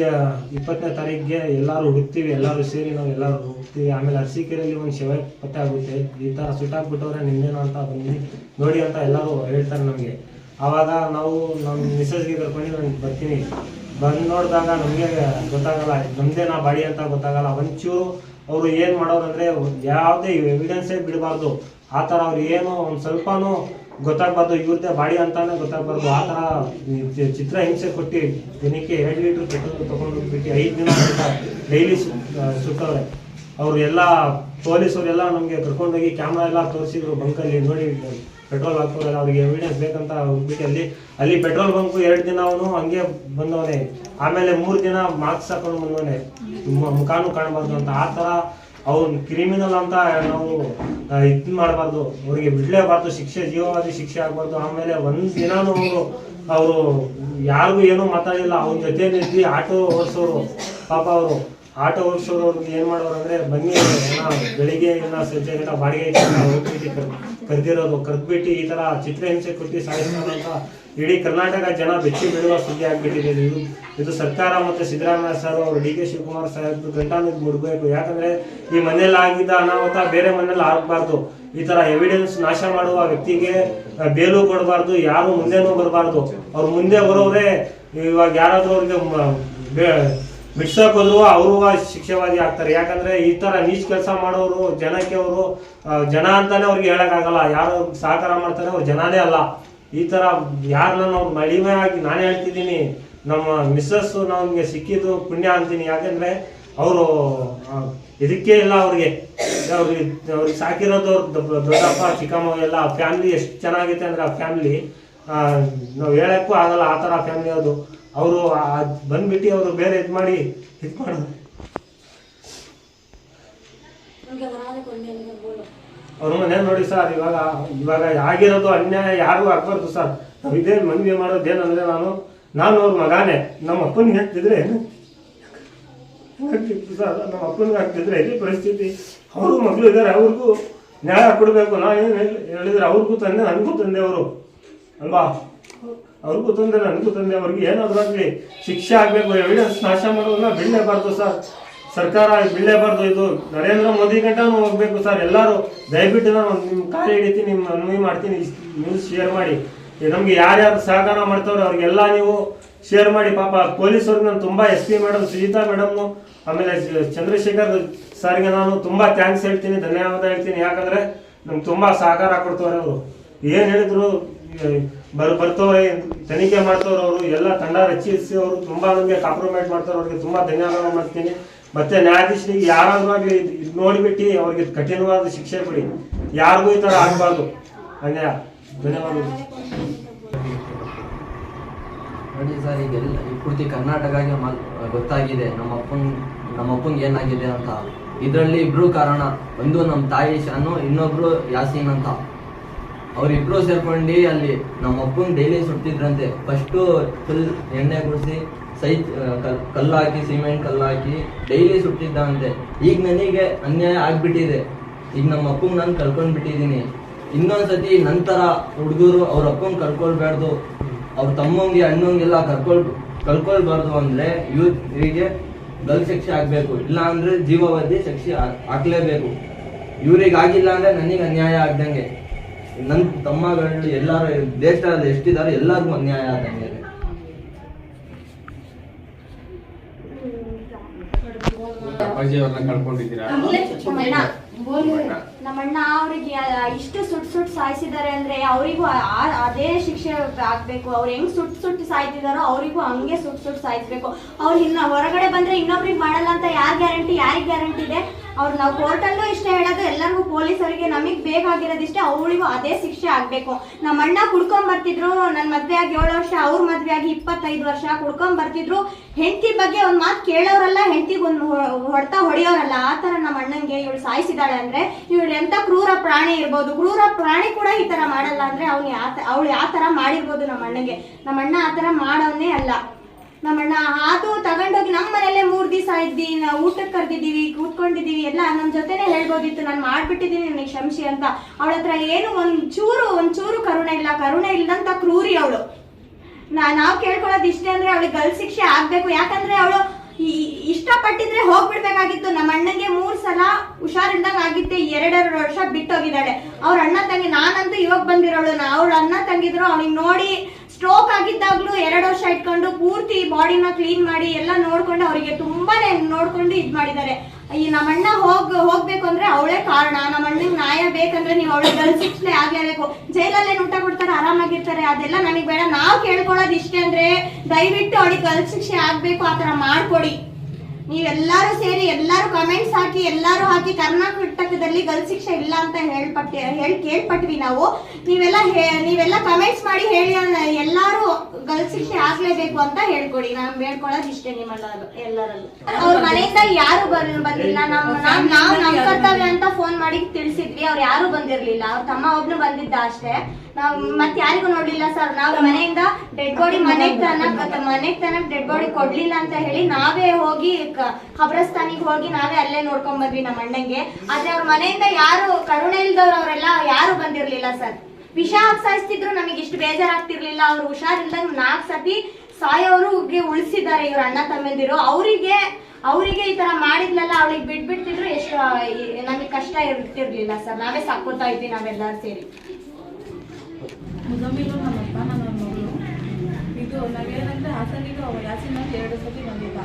ಇಪ್ಪತ್ತನೇ ತಾರೀಕಿಗೆ ಎಲ್ಲರೂ ಹುಡ್ತೀವಿ ಎಲ್ಲರೂ ಸೇರಿ ನಾವು ಎಲ್ಲರೂ ಹುಡುಕ್ತೀವಿ. ಆಮೇಲೆ ಅರಸೀಕೆರೆಯಲ್ಲಿ ಒಂದು ಶವ ಪತ್ತೆ ಆಗುತ್ತೆ. ಈ ಥರ ಸುಟ್ಟಾಕ್ಬಿಟ್ಟವ್ರೆ ನಿನ್ನೇನು ಅಂತ ಬಂದು ನೋಡಿ ಅಂತ ಎಲ್ಲರೂ ಹೇಳ್ತಾರೆ ನಮಗೆ. ಆವಾಗ ನಾವು ನಮ್ಮ ಮಿಸಸ್ಗೆ ಕರ್ಕೊಂಡು ನಾನು ಬರ್ತೀನಿ. ಬಂದು ನೋಡಿದಾಗ ನಮಗೆ ಗೊತ್ತಾಗಲ್ಲ ನಮ್ದೇನಾ ಬಾಡಿ ಅಂತ ಗೊತ್ತಾಗಲ್ಲ. ಒಂಚೂರು ಅವರು ಏನು ಮಾಡೋರು ಅಂದರೆ ಯಾವುದೇ ಎವಿಡೆನ್ಸೇ ಬಿಡಬಾರ್ದು. ಆ ಥರ ಅವ್ರು ಏನು ಒಂದು ಸ್ವಲ್ಪನೂ ಗೊತ್ತಾಗಬಾರ್ದು ಇವ್ರದ್ದೇ ಬಾಡಿ ಅಂತಾನೆ ಗೊತ್ತಾಗಬಾರ್ದು. ಆ ಥರ ಚಿತ್ರ ಹಿಂಸೆ ಕೊಟ್ಟು ದಿನಕ್ಕೆ ಎರಡು ಲೀಟರ್ ಪೆಟ್ರೋಲ್ ತೊಗೊಂಡು ಬಿಟ್ಟು ಐದು ದಿನ ಡೈಲಿ ಸುತ್ತವ್ರೆ. ಅವ್ರು ಎಲ್ಲ ಪೊಲೀಸವರೆಲ್ಲ ನಮಗೆ ಕರ್ಕೊಂಡೋಗಿ ಕ್ಯಾಮ್ರಾ ಎಲ್ಲ ತೋರಿಸಿದ್ರು ಬಂಕಲ್ಲಿ ನೋಡಿ ಪೆಟ್ರೋಲ್ ಹಾಕ್ತಾರೆ ಅವ್ರಿಗೆ ಎವಿಡೆನ್ಸ್ ಬೇಕಂತ ಹೋಗ್ಬಿಟ್ಟು ಅಲ್ಲಿ ಅಲ್ಲಿ ಪೆಟ್ರೋಲ್ ಬಂಕ್ ಎರಡು ದಿನ ಅವನು ಹಂಗೆ ಬಂದವನೇ. ಆಮೇಲೆ ಮೂರು ದಿನ ಮಾರ್ಕ್ಸ್ ಹಾಕೊಂಡು ಬಂದವನೇ. ಮುಖಾನು ಕಾಣಬಾರ್ದು ಅಂತ. ಆ ಥರ ಅವ್ನು ಕ್ರಿಮಿನಲ್ ಅಂತ ನಾವು ಇದು ಮಾಡಬಾರ್ದು. ಅವ್ರಿಗೆ ಬಿಡಲೇಬಾರ್ದು. ಶಿಕ್ಷೆ, ಜೀವವಾದಿ ಶಿಕ್ಷೆ ಆಗಬಾರ್ದು. ಆಮೇಲೆ ಒಂದು ದಿನಾನು ಅವರು ಅವರು ಯಾರಿಗೂ ಏನೂ ಮಾತಾಡಿಲ್ಲ. ಅವ್ನ ಜೊತೆ ಆಟೋ ಓಡಿಸೋರು, ಪಾಪ ಅವರು. ಆಟೋ ಓಡಿಸೋರು ಅವ್ರಿಗೆ ಏನು ಮಾಡೋರು ಅಂದರೆ ಬನ್ನಿ ಬೆಳಿಗ್ಗೆ ಇಲ್ಲ, ಸಂಜೆ ಗಂಟ ಬಾಡಿಗೆ ಕರೆದಿರೋದು. ಕರೆದ್ಬಿಟ್ಟು ಈ ಥರ ಚಿತ್ರಹಿಂಸೆ ಕೊಟ್ಟು ಸಾಯಿಸ್ತಾರೆ ಅಂತ ಇಡೀ ಕರ್ನಾಟಕ ಜನ ಬೆಚ್ಚಿ ಬೀಳುವ ಸುದ್ದಿ ಆಗ್ಬಿಟ್ಟಿದೆ ಇದು. ಇದು ಸರ್ಕಾರ ಮತ್ತು ಸಿದ್ದರಾಮಯ್ಯ ಸರ್ ಅವರು, ಡಿ ಕೆ ಶಿವಕುಮಾರ್ ಸಾಹೇಬ್ ಗಂಟಾನು ಮುಡಬೇಕು ಯಾಕಂದ್ರೆ ಈ ಮನೆಯಲ್ಲಿ ಆಗಿದ್ದ ಅನಾಹುತ ಬೇರೆ ಮನೇಲಿ ಆಗಬಾರ್ದು. ಈ ತರ ಎವಿಡೆನ್ಸ್ ನಾಶ ಮಾಡುವ ವ್ಯಕ್ತಿಗೆ ಬೇಲು ಕೊಡಬಾರ್ದು, ಯಾರು ಮುಂದೆನೂ ಬರಬಾರ್ದು. ಅವ್ರು ಮುಂದೆ ಬರೋರೇ ಇವಾಗ ಯಾರಾದ್ರೂ ಅವ್ರಿಗೆ ಬಿಡ್ಸಕ್ ಅವರು ಶಿಕ್ಷೆವಾದಿ ಆಗ್ತಾರೆ. ಯಾಕಂದ್ರೆ ಈ ತರ ನೀಚ್ ಕೆಲಸ ಮಾಡೋರು, ಜನಕ್ಕೆ ಅವರು ಜನ ಅಂತಾನೆ ಅವ್ರಿಗೆ ಹೇಳಕ್ಕಾಗಲ್ಲ. ಯಾರು ಸಹಕಾರ ಮಾಡ್ತಾರೆ ಅವ್ರು ಜನನೇ ಅಲ್ಲ. ಈ ತರ ಯಾರನ್ನ ಅವ್ರು ಮಡಿಮೆ ಆಗಿ ನಾನೇ ಹೇಳ್ತಿದ್ದೀನಿ. ನಮ್ಮ ಮಿಸ್ಸಸ್ ನಮ್ಗೆ ಸಿಕ್ಕಿದ್ದು ಪುಣ್ಯ ಅಂತೀನಿ. ಯಾಕಂದ್ರೆ ಅವರು ಇದಕ್ಕೆ ಇಲ್ಲ ಅವ್ರಿಗೆ. ಅವ್ರಿಗೆ ಅವ್ರಿಗೆ ಸಾಕಿರೋದು ದೊಡ್ಡಪ್ಪ, ಚಿಕ್ಕಮ್ಮ ಎಲ್ಲ ಫ್ಯಾಮಿಲಿ ಎಷ್ಟು ಚೆನ್ನಾಗೈತೆ ಅಂದ್ರೆ ಆ ಫ್ಯಾಮಿಲಿ. ನಾವು ಹೇಳಕ್ಕೂ ಆಗಲ್ಲ ಆ ಥರ ಫ್ಯಾಮಿಲಿ ಅದು. ಅವರು ಬಂದ್ಬಿಟ್ಟು ಅವರು ಬೇರೆ ಇದು ಮಾಡಿ ಇದು ಮಾಡಿದ್ರೆ ಅವ್ರ ಮನೆ ನೋಡಿ ಸರ್ ಇವಾಗ ಇವಾಗ ಆಗಿರೋದು ಅನ್ಯಾಯ ಯಾರಿಗೂ ಆಗ್ಬಾರ್ದು ಸರ್. ನಾವು ಇದೇ ಮನವಿ ಮಾಡೋದೇನಂದ್ರೆ ನಾನು? ನಾನು ಅವ್ರ ಮಗಾನೆ. ನಮ್ಮ ಅಪ್ಪನಿಗೆ ಹಾಕ್ತಿದ್ರೆ ಆಗ್ತಿತ್ತು ಸರ್? ನಮ್ಮ ಅಪ್ಪನಿಗೆ ಹಾಕ್ತಿದ್ರೆ ಇದೇ ಪರಿಸ್ಥಿತಿ. ಅವರು ಮಗಳು ಇದ್ದಾರೆ ಅವ್ರಿಗೂ ನ್ಯಾಯ ಕೊಡಬೇಕು. ನಾನು ಏನು ಹೇಳಿದ್ರೆ ಅವ್ರಿಗೂ ತಂದೆ ನನಗೂ ತಂದೆ ಅವರು ಅಲ್ವಾ? ಅವ್ರಿಗೂ ತೊಂದರೆ ನನಗೂ ತೊಂದರೆ ಅವ್ರಿಗೆ ಏನಾದ್ರು ಶಿಕ್ಷೆ ಆಗಬೇಕು ಎವಿಡೆನ್ಸ್ ನಾಶ ಮಾಡೋದನ್ನ ಬಿಡಲೇಬಾರ್ದು ಸರ್. ಸರ್ಕಾರ ಬಿಡಲೇಬಾರ್ದು ಇದು. ನರೇಂದ್ರ ಮೋದಿ ಗಂಟನೂ ಹೋಗ್ಬೇಕು ಸರ್. ಎಲ್ಲರೂ ದಯವಿಟ್ಟು ನಾನು ನಿಮ್ಮ ಕಾಲು ಹಿಡಿತೀನಿ ನಿಮ್ಮ ಅನ್ವಯ ಮಾಡ್ತೀನಿ. ನ್ಯೂಸ್ ಶೇರ್ ಮಾಡಿ. ನಮಗೆ ಯಾರ್ಯಾರು ಸಹಕಾರ ಮಾಡ್ತಾವ್ರೆ, ಅವ್ರಿಗೆಲ್ಲ ನೀವು ಶೇರ್ ಮಾಡಿ. ಪಾಪ ಪೊಲೀಸವ್ರಿಗೆ ನಾನು ತುಂಬ ಎಸ್ ಪಿ ಮೇಡಮ್, ಸುಜಿತಾ ಮೇಡಮ್ನು, ಆಮೇಲೆ ಚಂದ್ರಶೇಖರ್ ಸರ್ಗೆ ನಾನು ತುಂಬ ಥ್ಯಾಂಕ್ಸ್ ಹೇಳ್ತೀನಿ, ಧನ್ಯವಾದ ಹೇಳ್ತೀನಿ. ಯಾಕಂದ್ರೆ ನಮ್ಗೆ ತುಂಬ ಸಹಕಾರ ಕೊಡ್ತವ್ರೆ ಅವರು. ಏನು ಹೇಳಿದ್ರು ಬರ್ ಬರ್ತವ್ರೆ, ತನಿಖೆ ಮಾಡ್ತವ್ರು ಅವರು ಎಲ್ಲ ತಂಡ ರಚಿಸಿ ಅವರು ತುಂಬ ನಮಗೆ ಕಾಂಪ್ರಮೈಸ್ ಮಾಡ್ತಾರೆ ಅವ್ರಿಗೆ ತುಂಬ ಧನ್ಯವಾದ ಮಾಡ್ತೀನಿ. ಮತ್ತೆ ನ್ಯಾಯಾಧೀಶರಿಗೆ ಯಾರಾದ್ರೂ ಆಗಲಿ, ಇದು ನೋಡಿಬಿಟ್ಟು ಅವ್ರಿಗೆ ಕಠಿಣವಾದ ಶಿಕ್ಷೆ ಕೊಡಿ. ಯಾರಿಗೂ ಈ ತರ ಆಗ್ಬಾರ್ದು. ಅನ್ಯಾಯ ಧನ್ಯವಾದಗಳು. ನೋಡಿ ಸರ್, ಈಗ ಎಲ್ಲ ಈ ಪೂರ್ತಿ ಕರ್ನಾಟಕಗೆ ಗೊತ್ತಾಗಿದೆ, ನಮ್ಮ ಅಪ್ಪನ್ ನಮ್ಮ ಅಪ್ಪಂಗೆ ಏನಾಗಿದೆ ಅಂತ. ಇದರಲ್ಲಿ ಇಬ್ರು ಕಾರಣ, ಒಂದು ನಮ್ಮ ತಾಯಿ ಶಾನು ಇನ್ನೊಬ್ರು ಯಾಸೀನ್ ಅಂತ. ಅವರಿಬ್ರು ಸೇರ್ಕೊಂಡು ಅಲ್ಲಿ ನಮ್ಮ ಅಪ್ಪನ ಡೈಲಿ ಸುಡ್ತಿದ್ರಂತೆ ಫಸ್ಟು ಫುಲ್ ಎಣ್ಣೆ ಕುಡಿಸಿ ಸೈ ಕಲ್ ಕಲ್ಲು ಹಾಕಿ ಸಿಮೆಂಟ್ ಕಲ್ಲು ಹಾಕಿ ಡೈಲಿ ಸುಟ್ಟಿದ್ದಂತೆ. ಈಗ ನನಗೆ ಅನ್ಯಾಯ ಆಗ್ಬಿಟ್ಟಿದೆ. ಈಗ ನಮ್ಮ ಅಪ್ಪಂಗೆ ನಾನು ಕಳ್ಕೊಂಡ್ ಬಿಟ್ಟಿದ್ದೀನಿ. ಇನ್ನೊಂದ್ಸತಿ ನಂತರ ಹುಡುಗರು ಅವ್ರ ಅಪ್ಪಂಗೆ ಕಳ್ಕೊಳ್ಬಾರ್ದು ಅವ್ರ ತಮ್ಮಂಗೆ, ಅಣ್ಣಂಗೆಲ್ಲ ಕರ್ಕೊಳ್ ಕಳ್ಕೊಳ್ಬಾರ್ದು ಅಂದ್ರೆ ಇವರಿಗೆ ಗಲ್ ಶಿಕ್ಷೆ ಆಗಬೇಕು. ಇಲ್ಲ ಜೀವಾವಧಿ ಶಿಕ್ಷೆ ಹಾಕ್ಲೇಬೇಕು. ಇವ್ರಿಗೆ ಆಗಿಲ್ಲ ಅಂದ್ರೆ ನನಗೆ ಅನ್ಯಾಯ ಆಗ್ದಂಗೆ. ನನ್ನ ತಮ್ಮಗಳು ಎಲ್ಲಾರು ದೇಶದಲ್ಲಿ ಎಷ್ಟಿದ್ದಾರೆ ಎಲ್ಲರಿಗೂ ಅನ್ಯಾಯ ಆದ ಮೇಲೆ. ಅಪ್ಪಾಜಿ ಅವ್ರನ್ನ ಕಳ್ಕೊಂಡಿದ್ದೀರಾ? ನಮ್ಮಣ್ಣ ಅವ್ರಿಗೆ ಇಷ್ಟು ಸುಟ್ ಸುಟ್ ಸಾಯಿಸಿದ್ದಾರೆ ಅಂದ್ರೆ ಅವರಿಗೂ ಅದೇ ಶಿಕ್ಷೆ ಆಗ್ಬೇಕು. ಅವ್ರು ಹೆಂಗ್ ಸುಟ್ ಸುಟ್ಟು ಸಾಯ್ತಿದಾರೋ ಅವರಿಗೂ ಹಂಗೆ ಸುಟ್ ಸುಟ್ ಸಾಯಿಸ್ಬೇಕು. ಅವ್ರು ಇನ್ನ ಹೊರಗಡೆ ಬಂದ್ರೆ ಇನ್ನೊಬ್ರಿಗೆ ಮಾಡಲ್ಲ ಅಂತ ಯಾರ್ ಗ್ಯಾರಂಟಿ, ಯಾರಿಗ್ ಗ್ಯಾರಂಟಿ ಇದೆ? ಅವ್ರು ನಾವು ಕೋರ್ಟಲ್ಲೂ ಇಷ್ಟ ಹೇಳೋದು, ಎಲ್ಲರಿಗೂ ಪೊಲೀಸರಿಗೆ ನಮಗ್ ಬೇಕಾಗಿರೋದಿಷ್ಟೇ ಅವಳಿಗೂ ಅದೇ ಶಿಕ್ಷೆ ಆಗ್ಬೇಕು. ನಮ್ಮ ಅಣ್ಣ ಕುಡ್ಕೊಂಡ್ ಬರ್ತಿದ್ರು ನನ್ನ ಮದ್ವೆ ಆಗಿ ಏಳು ವರ್ಷ, ಅವ್ರ ಮದ್ವೆ ಆಗಿ ಇಪ್ಪತ್ತೈದು ವರ್ಷ ಕುಡ್ಕೊಂಡ್ ಬರ್ತಿದ್ರು ಹೆಂಡತಿ ಬಗ್ಗೆ ಒಂದ್ ಮಾತು ಕೇಳೋರಲ್ಲ, ಹೆಂಡತಿಗೆ ಒಂದು ಹೊಡ್ತಾ ಹೊಡೆಯೋರಲ್ಲ, ಆ ಥರ ನಮ್ಮ ಅಣ್ಣಂಗೆ ಇವಳು ಸಾಯಿಸಿದಾಳೆ ಅಂದ್ರೆ ಇವಳು ಎಂತ ಕ್ರೂರ ಪ್ರಾಣಿ ಇರ್ಬೋದು, ಕ್ರೂರ ಪ್ರಾಣಿ ಕೂಡ ಈ ತರ ಮಾಡಲ್ಲ ಅಂದ್ರೆ ಅವ್ನು ಅವಳು ಯಾವ ತರ ಮಾಡಿರ್ಬೋದು ನಮ್ಮ ಅಣ್ಣಗೆ. ನಮ್ಮ ಅಣ್ಣ ಆ ತರ ಮಾಡೋನೇ ಅಲ್ಲ. ನಮ್ಮ ಅಣ್ಣ ಅದು ತಗೊಂಡೋಗಿ ನಮ್ಮ ಮನೆಯಲ್ಲೇ ಮೂರ್ ದಿವಸ ಇದ್ದಿ, ನಾವು ಊಟಕ್ಕೆ ಕರೆದಿದ್ದೀವಿ, ಕೂತ್ಕೊಂಡಿದ್ದೀವಿ, ಎಲ್ಲ ನಮ್ಮ ಜೊತೆನೆ ಹೇಳ್ಬೋದಿತ್ತು, ನಾನು ಮಾಡ್ಬಿಟ್ಟಿದ್ದೀನಿ, ನನಗೆ ಕ್ಷಮಿಸಿ ಅಂತ. ಅವಳ ಹತ್ರ ಏನು ಒಂದ್ ಚೂರು ಒಂದ್ ಚೂರು ಕರುಣೆ ಇಲ್ಲ. ಕರುಣೆ ಇಲ್ಲದಂತ ಕ್ರೂರಿ ಅವಳು. ನಾ, ನಾವು ಕೇಳ್ಕೊಳ್ಳೋದು ಇಷ್ಟೇ ಅಂದ್ರೆ ಅವಳಿಗೆ ಗಲ್ ಶಿಕ್ಷೆ ಆಗ್ಬೇಕು. ಯಾಕಂದ್ರೆ ಅವಳು ಇಷ್ಟಪಟ್ಟಿದ್ರೆ ಹೋಗ್ಬಿಡ್ಬೇಕಾಗಿತ್ತು. ನಮ್ಮ ಅಣ್ಣಂಗೆ ಮೂರ್ ಸಲ ಹುಷಾರಿಲ್ದಂಗ ಆಗಿತ್ತೆ ಎರಡೆರಡು ವರ್ಷ ಬಿಟ್ಟೋಗಿದ್ದಾಳೆ. ಅವ್ರ ಅಣ್ಣ ತಂಗಿ ನಾನಂತೂ ಇವಾಗ ಬಂದಿರೋಳು. ಅವ್ರ ಅಣ್ಣ ತಂಗಿದ್ರು, ಅವನಿಗೆ ನೋಡಿ ಸ್ಟ್ರೋಕ್ ಆಗಿದ್ದಾಗ್ಲೂ ಎರಡು ವರ್ಷ ಇಟ್ಕೊಂಡು ಪೂರ್ತಿ ಬಾಡಿನ ಕ್ಲೀನ್ ಮಾಡಿ ಎಲ್ಲ ನೋಡ್ಕೊಂಡು ಅವರಿಗೆ ತುಂಬಾನೇ ನೋಡ್ಕೊಂಡು ಇದ್ ಮಾಡಿದ್ದಾರೆ ಈ ನಮ್ಮಣ್ಣ ಹೋಗ್ ಹೋಗ್ಬೇಕು ಅಂದ್ರೆ ಅವಳೇ ಕಾರಣ. ನಮ್ಮ ಅಣ್ಣಂಗ್ ನ್ಯಾಯ ಬೇಕಂದ್ರೆ ನೀವು ಅವಳಿಗೆ ಗಲ್ ಶಿಕ್ಷೆ ಆಗ್ಲೇಬೇಕು. ಜೈಲಲ್ಲೇ ಊಟ ಕೊಡ್ತಾರೆ ಆರಾಮಾಗಿರ್ತಾರೆ. ಅದೆಲ್ಲ ನನಗೆ ಬೇಡ. ನಾವ್ ಕೇಳ್ಕೊಳ್ಳೋದು ಇಷ್ಟೇ ಅಂದ್ರೆ ದಯವಿಟ್ಟು ಅವಳಿಗೆ ಗಲ್ ಶಿಕ್ಷೆ ಆಗ್ಬೇಕು ಆತರ ತರ ಮಾಡ್ಕೊಡಿ. ನೀವೆಲ್ಲರೂ ಸೇರಿ ಎಲ್ಲರೂ ಕಮೆಂಟ್ಸ್ ಹಾಕಿ, ಎಲ್ಲರೂ ಹಾಕಿ ಕರ್ನಾಟಕದಲ್ಲಿ ಗಲ್ ಶಿಕ್ಷೆ ಇಲ್ಲ ಅಂತ ಹೇಳ್ಪಟ್ಟಿ, ಹೇಳಿ ಕೇಳ್ಪಟ್ವಿ ನಾವು. ನೀವೆಲ್ಲ ನೀವೆಲ್ಲ ಕಮೆಂಟ್ಸ್ ಮಾಡಿ ಹೇಳಿ, ಎಲ್ಲರೂ ಗಲ್ ಶಿಕ್ಷೆ ಆಗ್ಲೇಬೇಕು ಅಂತ ಹೇಳ್ಕೊಡಿ. ನಾನು ಹೇಳ್ಕೊಳ್ಳೋದು ಇಷ್ಟೇ ನಿಮ್ಮಲ್ಲ ಎಲ್ಲರಲ್ಲೂ. ಅವ್ರ ಮನೆಯಿಂದ ಯಾರು ಬಂದಿಲ್ಲ. ನಾವು ನಾವು ಕರ್ತವ್ಯ ಅಂತ ಫೋನ್ ಮಾಡಿ ತಿಳಿಸಿದ್ವಿ. ಅವ್ರು ಯಾರು ಬಂದಿರ್ಲಿಲ್ಲ. ಅವ್ರ ತಮ್ಮ ಒಬ್ನು ಬಂದಿದ್ದ ಅಷ್ಟೇ. ನಾವ್ ಮತ್ ಯಾರಿಗೂ ನೋಡ್ಲಿಲ್ಲ ಸರ್ ನಾವು ಮನೆಯಿಂದ ಡೆಡ್ ಬಾಡಿ ಮನೆಗ್ ತನಕ ಮನೆಗ್ ತನಕ ಡೆಡ್ ಬಾಡಿ ಕೊಡ್ಲಿಲ್ಲ ಅಂತ ಹೇಳಿ ನಾವೇ ಹೋಗಿ ಕ- ಖಬ್ರಸ್ತಾನಿಗೆ ಹೋಗಿ ನಾವೇ ಅಲ್ಲೇ ನೋಡ್ಕೊಂಡ್ ಬಂದ್ವಿ ನಮ್ಮ ಅಣ್ಣಂಗೆ. ಆದ್ರೆ ಅವ್ರ ಮನೆಯಿಂದ ಯಾರು ಕರುಣೆ ಇಲ್ದವ್ರು ಅವರೆಲ್ಲ ಯಾರು ಬಂದಿರ್ಲಿಲ್ಲ ಸರ್. ವಿಷ ಹಾಕ್ಸಾಯಿಸ್ತಿದ್ರು ನಮಗೆ ಇಷ್ಟು ಬೇಜಾರಾಗ್ತಿರ್ಲಿಲ್ಲ. ಅವ್ರು ಹುಷಾರಿಲ್ದಂಗ್ ನಾಲ್ಕು ಸತಿ ಸಾಯೋರಿಗೆ ಉಳಿಸಿದ್ದಾರೆ ಇವ್ರ ಅಣ್ಣ ತಮ್ಮಂದಿರು. ಅವರಿಗೆ ಅವರಿಗೆ ಈ ತರ ಮಾಡಿದ್ಲಲ್ಲ ಅವಳಿಗೆ ಬಿಟ್ಬಿಡ್ತಿದ್ರು. ಎಷ್ಟು ನಮಗೆ ಕಷ್ಟ ಇರ್ತಿರ್ಲಿಲ್ಲ ಸರ್. ನಾವೇ ಸಾಕೋತಾ ಇದ್ವಿ ನಾವೆಲ್ಲರೂ ಸೇರಿ. ನಮ್ಮ ಅಪ್ಪ ಇದು ನಾವೇನಂದ್ರೆ ಹಾಸನಿಗೆ ಎರಡು ಸತಿ ಬಂದಿದ್ದ.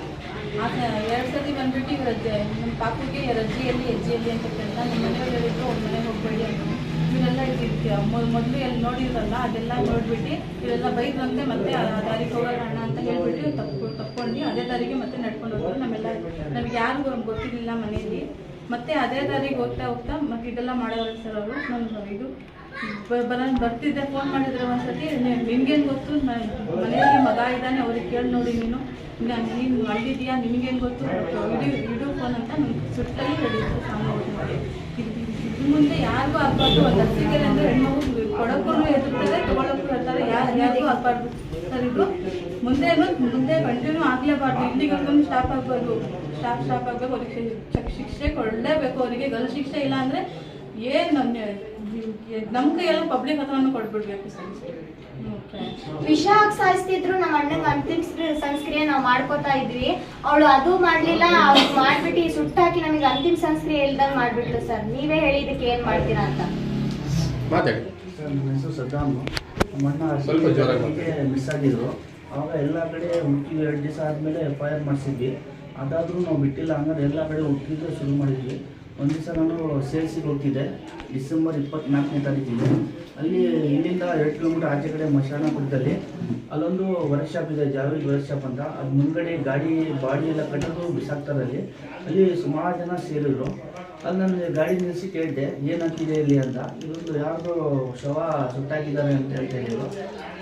ಎರಡು ಸತಿ ಬಂದ್ಬಿಟ್ಟು ಅಜ್ಜಿ ನಮ್ಮ ಪಾಪುಗೆ ರಜ್ಜಿಯಲ್ಲಿ ಹೆಜ್ಜೆಯಲ್ಲಿ ಅಂತ ಕೇಳ್ತಾ ನಮ್ಮ ಮನೆಯವ್ರು ಹೇಳಿದ್ರು ಅವ್ರ ಮನೆಗೆ ಹೋಗ್ಬೇಡಿ ಅಂತ ಇವರೆಲ್ಲ ಇದ್ದಿದ್ದು ಮೊದಲು ಎಲ್ಲಿ ನೋಡಿರಲ್ಲ ಅದೆಲ್ಲ ನೋಡ್ಬಿಟ್ಟು ಇವರೆಲ್ಲ ಬೈದ್ರಂತೆ ಮತ್ತೆ ಆ ದಾರಿಗೆ ಹೋಗೋಣ ಅಂತ ಹೇಳ್ಬಿಟ್ಟು ತಪ್ಪು ತಪ್ಕೊಂಡು ಅದೇ ದಾರಿಗೆ ಮತ್ತೆ ನಡ್ಕೊಂಡು ಹೋಗೋರು ನಮ್ಮೆಲ್ಲ, ನಮ್ಗೆ ಯಾರಿಗೂ ಗೊತ್ತಿರಲಿಲ್ಲ ಮನೆಯಲ್ಲಿ. ಮತ್ತೆ ಅದೇ ದಾರಿಗೆ ಹೋಗ್ತಾ ಹೋಗ್ತಾ, ಮತ್ತೆ ಇದೆಲ್ಲ ಮಾಡೋರು ಸರ್ ಅವರು. ನಮ್ಮ ಇದು. ಬ- ಬರ ಬರ್ತಿದ್ದೆ ಫೋನ್ ಮಾಡಿದ್ರೆ ಒಂದ್ಸತಿ. ನಿಮ್ಗೇನು ಗೊತ್ತು? ಮನೆಯಲ್ಲಿ ಮಗ ಇದ್ದಾನೆ, ಅವ್ರಿಗೆ ಕೇಳಿ ನೋಡಿ ನೀನು. ನಾನು ಮಾಡಿದ್ಯಾ ನಿಮ್ಗೇನು ಗೊತ್ತು? ಇಡೀ, ಇಡೋ ಫೋನ್ ಅಂತ ನಮ್ಗೆ ಸುಟ್ಟಲ್ಲಿ ಹಿಡಿದ್ರು ಸಾಂಗ್ ಮುಂದೆ ಯಾರಿಗೂ ಆಗ್ಬಾರ್ದು. ಒಂದು ಲಸಿಕೆ ಅಂದ್ರೆ ಹೆಣ್ಮಗು ಕೊಡೋಕ್ಕೂ ಇರ್ತದೆ ತಗೊಳಕ್ಕೂ ಇರ್ತಾರೆ ಯಾರು ಯಾರಿಗೂ ಆಗ್ಬಾರ್ದು. ಸರ್ ಇದು ಮುಂದೇನು ಮುಂದೆ ಕಂಟಿನ್ಯೂ ಆಗ್ಲೇಬಾರ್ದು. ಇಲ್ಲಿಗೆ ಸ್ಟಾಪ್ ಆಗ್ಬಾರ್ದು. ಸ್ಟಾಪ್ ಸ್ಟಾಪ್ ಆಗಬೇಕು. ಅವ್ರಿಗೆ ಶಿಕ್ಷೆ ಕೊಡಲೇಬೇಕು. ಅವರಿಗೆ ಗಲ್ ಶಿಕ್ಷೆ ಇಲ್ಲ ಅಂದರೆ ಏನು ನನ್ನ ನಮ್ಮ ಕೈಯೆಲ್ಲ ಪಬ್ಲಿಕ್ ಹತ್ರನೂ ಕೊಟ್ಬಿಡ್ಬೇಕು ಸರ್ ಓಕೆ ವಿಷ ಹಾಕಿ ಸಾಯಿಸ್ತಿದ್ರು ನಮ್ಮ ಅಣ್ಣಂಗೆ ಅಂತಿಮ ಸಂಸ್ಕ್ರಿಯೆ ನಾವು ಮಾಡ್ಕೋತಾ ಇದ್ವಿ. ಅವಳು ಅದು ಮಾಡ್ಲಿಲ್ಲ ಅವ್ಳು ಮಾಡ್ಬಿಟ್ಟು ಸುಟ್ಟಾಕಿ ನಮಗೆ ಅಂತಿಮ ಸಂಸ್ಕ್ರಿಯೆ ಇಲ್ದಂಗ್ ಮಾಡ್ಬಿಟ್ಲು ಸರ್. ನೀವೇ ಹೇಳಿ ಇದಕ್ಕೆ ಏನ್ ಮಾಡ್ತೀರಾ ಅಂತ. ಮಾತಾಡಿ. ಸರ್ ನನ್ನ ಹೆಸರು ಸದ್ದಾಮ್ ನಮ್ಮ ಅಣ್ಣ ಸ್ವಲ್ಪ ಜೋರಾಗಿ ಮಿಸ್ ಆಗಿದ್ರು. ಅವಾಗ ಎಲ್ಲ ಕಡೆ ಹುಡುಕಿ ಎರಡು ದಿವಸ ಆದಮೇಲೆ ಎಫ್ ಐ ಆರ್ ಮಾಡಿಸಿದ್ವಿ. ಅದಾದರೂ ನಾವು ಬಿಟ್ಟಿಲ್ಲ ಅಂದ್ರೆ ಎಲ್ಲ ಕಡೆ ಹುಡುಕಿದ್ರೆ ಶುರು ಮಾಡಿದ್ವಿ. ಒಂದು ದಿವಸ ನಾನು ಹೋಗ್ತಿದ್ದೆ. ಡಿಸೆಂಬರ್ ಇಪ್ಪತ್ನಾಲ್ಕನೇ ತಾರೀಕಿಗೆ ಅಲ್ಲಿ ಇಲ್ಲಿಂದ ಎರಡು ಕಿಲೋಮೀಟರ್ ಆಚೆ ಕಡೆ ಮಶಾನಪುರದಲ್ಲಿ ಅಲ್ಲೊಂದು ವರ್ಕ್ಶಾಪ್ ಇದೆ ಜಾವೇದ್ ವರ್ಕ್ಶಾಪ್ ಅಂತ. ಅದು ಮುಂದ್ಗಡೆ ಗಾಡಿ, ಬಾಡಿ ಎಲ್ಲ ಕಟ್ಟೋದು ಬಿಸಾಕ್ತಾರೆ ಅಲ್ಲಿ ಅಲ್ಲಿ ಸುಮಾರು ಜನ ಸೇರಿದ್ರು. ಅಲ್ಲಿ ನನಗೆ ಗಾಡಿ ನಿಲ್ಲಿಸಿ ಕೇಳಿದೆ, ಏನಂತಿದೆ ಇಲ್ಲಿ ಅಂತ? ಇದೊಂದು ಯಾರ್ದೋ ಶವ ಸುಟ್ಟಾಕಿದ್ದಾರೆ ಅಂತ ಹೇಳ್ತಾ ಇದ್ರು.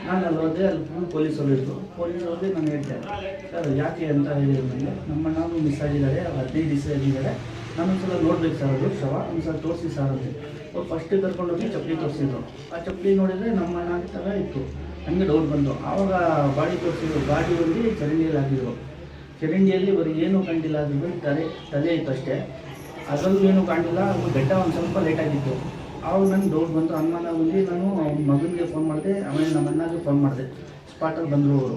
ನಾನು ಅಲ್ಲಿ ಹೋದೆ, ಅಲ್ಲಿ ಫುಲ್ ಪೊಲೀಸರು ಇದ್ದರು ಪೊಲೀಸರು ನಾನು ಹೇಳ್ತೇನೆ ಸರ್, ಯಾಕೆ? ಅಂತ ಹೇಳಿದ್ರು ನನಗೆ ನಮ್ಮ ಮಿಸ್ ಆಗಿದ್ದಾರೆ, ಹದಿನೈದು ದಿವಸ ಆಗಿದ್ದಾರೆ ನಾನು ಒಂದ್ಸಲ ನೋಡ್ಬೇಕು ಸರ್ ಅದು, ಶವ, ಒಂದ್ಸಲ ತೋರಿಸಿ ಸರ್ ಅದು. ಅವ್ರು ಫಸ್ಟ್ ಕರ್ಕೊಂಡೋಗಿ ಚಪ್ಪಲಿ ತೋರಿಸಿದ್ರು. ಆ ಚಪ್ಪಲಿ ನೋಡಿದರೆ ನಮ್ಮ ಅಣ್ಣ ಥರ ಇತ್ತು. ನನಗೆ ಡೌಟ್ ಬಂತು. ಆವಾಗ ಬಾಡಿ ತೋರಿಸಿದ್ರು. ಬಾಡಿ ಬಂದು ಚರಂಡಿಯಲ್ಲಿ ಹಾಕಿದ್ರು. ಚರಂಡಿಯಲ್ಲಿ ಬರೀ ಏನೂ ಕಂಡಿಲ್ಲ ಅದ್ರ ಬರೀ ತಲೆ ತಲೆ ಇತ್ತು ಅಷ್ಟೇ. ಅದರಲ್ಲೂ ಏನೂ ಕಾಣಲಿಲ್ಲ, ಅದು ಬೆಟ್ಟ ಒಂದು ಸ್ವಲ್ಪ ಲೇಟ್ ಆಗಿತ್ತು. ಆವಾಗ ನನಗೆ ಡೌಟ್ ಬಂತು. ಅನುಮಾನ ಬಂದು ನಾನು ಮಗನಿಗೆ ಫೋನ್ ಮಾಡಿದೆ, ಆಮೇಲೆ ನಮ್ಮ ಅಣ್ಣಗೆ ಫೋನ್ ಮಾಡಿದೆ. ಸ್ಪಾಟಲ್ಲಿ ಬಂದರು ಅವರು.